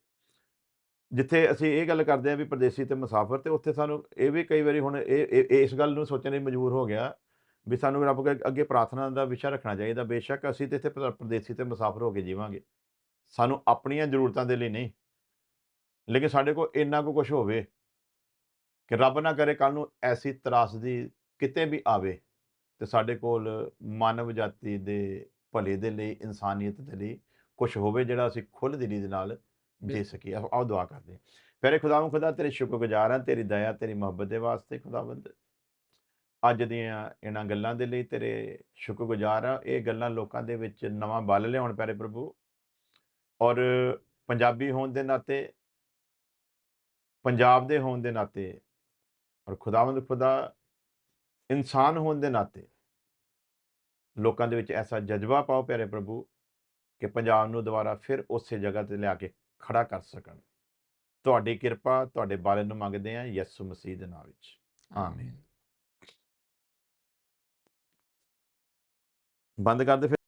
ਜਿੱਥੇ ਅਸੀਂ ਇਹ ਗੱਲ ਕਰਦੇ ਹਾਂ ਵੀ ਪਰਦੇਸੀ ਤੇ ਮੁਸਾਫਰ ਤੇ ਉੱਥੇ ਸਾਨੂੰ ਇਹ ਵੀ ਕਈ ਵਾਰੀ ਹੁਣ ਇਹ, ਇਹ- ਇਸ ਗੱਲ ਨੂੰ ਸੋਚਣ ਲਈ ਮਜਬੂਰ ਹੋ ਗਿਆ ਵੀ ਸਾਨੂੰ ਰੱਬ ਅੱਗੇ ਪ੍ਰਾਰਥਨਾ ਦਾ ਵਿਸ਼ਾ ਰੱਖਣਾ ਚਾਹੀਦਾ, ਬੇਸ਼ੱਕ ਅਸੀਂ ਤੇ ਇੱਥੇ ਪਰ- ਪਰਦੇਸੀ ਤੇ ਮੁਸਾਫਰ ਹੋ ਕੇ ਜੀਵਾਂਗੇ। ਸਾਨੂੰ ਆਪਣੀਆਂ ਜ਼ਰੂਰਤਾਂ ਦੇ ਲਈ ਨਹੀਂ। ਲੇਕਿਨ ਸਾਡੇ ਕੋਲ ਇੰਨਾ ਕੁ ਕੁਝ ਹੋਵੇ ਕਿ ਰੱਬ ਨਾ ਕਰੇ ਕੱਲ ਨੂੰ ਐਸੀ ਤਰਾਸਦੀ ਕਿਤੇ ਵੀ ਆਵੇ ਤੇ ਸਾਡੇ ਕੋਲ ਮਾਨਵ ਜਾਤੀ ਦੇ ਭਲੇ ਦੇ ਲਈ, ਇਨਸਾਨੀਅਤ ਦੇ ਲਈ ਕੁਝ ਹੋਵੇ ਜਿਹੜਾ ਅਸੀਂ ਖੁੱਲ੍ਹ ਦਿਲੀ ਦੇ ਨਾਲ ਦੇ। ਸਕੀਏ ਆਓ ਦੁਆ ਕਰਦੇ ਪਿਆਰੇ ਖੁਦਾਵੰ ਖੁਦਾ ਤੇਰੇ ਸ਼ੁਕਰਗੁਜ਼ਾਰ ਹਾਂ ਤੇਰੀ ਦਇਆ ਤੇਰੀ ਮੁਹੱਬਤ ਦੇ ਵਾਸਤੇ ਖੁਦਾਵੰਦ। ਅੱਜ ਦੀਆਂ ਇਹਨਾਂ ਗੱਲਾਂ ਦੇ ਲਈ ਤੇਰੇ ਸ਼ੁਕਰਗੁਜ਼ਾਰ ਹਾਂ। ਇਹ ਗੱਲਾਂ ਲੋਕਾਂ ਦੇ ਵਿੱਚ ਨਵਾਂ ਬਲ ਲਿਆਉਣ ਪਿਆਰੇ ਪ੍ਰਭੂ। ਔਰ ਪੰਜਾਬੀ ਹੋਣ ਦੇ ਨਾਤੇ ਪੰਜਾਬ ਦੇ ਹੋਣ ਦੇ ਨਾਤੇ ਔਰ ਖੁਦਾਵੰਦ ਖੁਦਾ ਇਨਸਾਨ ਹੋਣ ਦੇ ਨਾਤੇ ਲੋਕਾਂ ਦੇ ਵਿੱਚ ਐਸਾ ਜਜ਼ਬਾ ਪਾਓ ਪਿਆਰੇ ਪ੍ਰਭੂ ਕਿ ਪੰਜਾਬ ਨੂੰ ਦੁਬਾਰਾ ਫਿਰ ਉਸੇ ਜਗ੍ਹਾ ਤੇ ਲਿਆ ਕੇ ਖੜਾ ਕਰ ਸਕਣ। ਤੁਹਾਡੀ ਕਿਰਪਾ ਤੁਹਾਡੇ ਬਾਰੇ ਨੂੰ ਮੰਗਦੇ ਹਾਂ ਯਿਸੂ ਮਸੀਹ ਦੇ ਨਾਮ ਵਿੱਚ। ਆਮੀਨ। ਬੰਦ ਕਰ ਦੇ ਫਿਰ।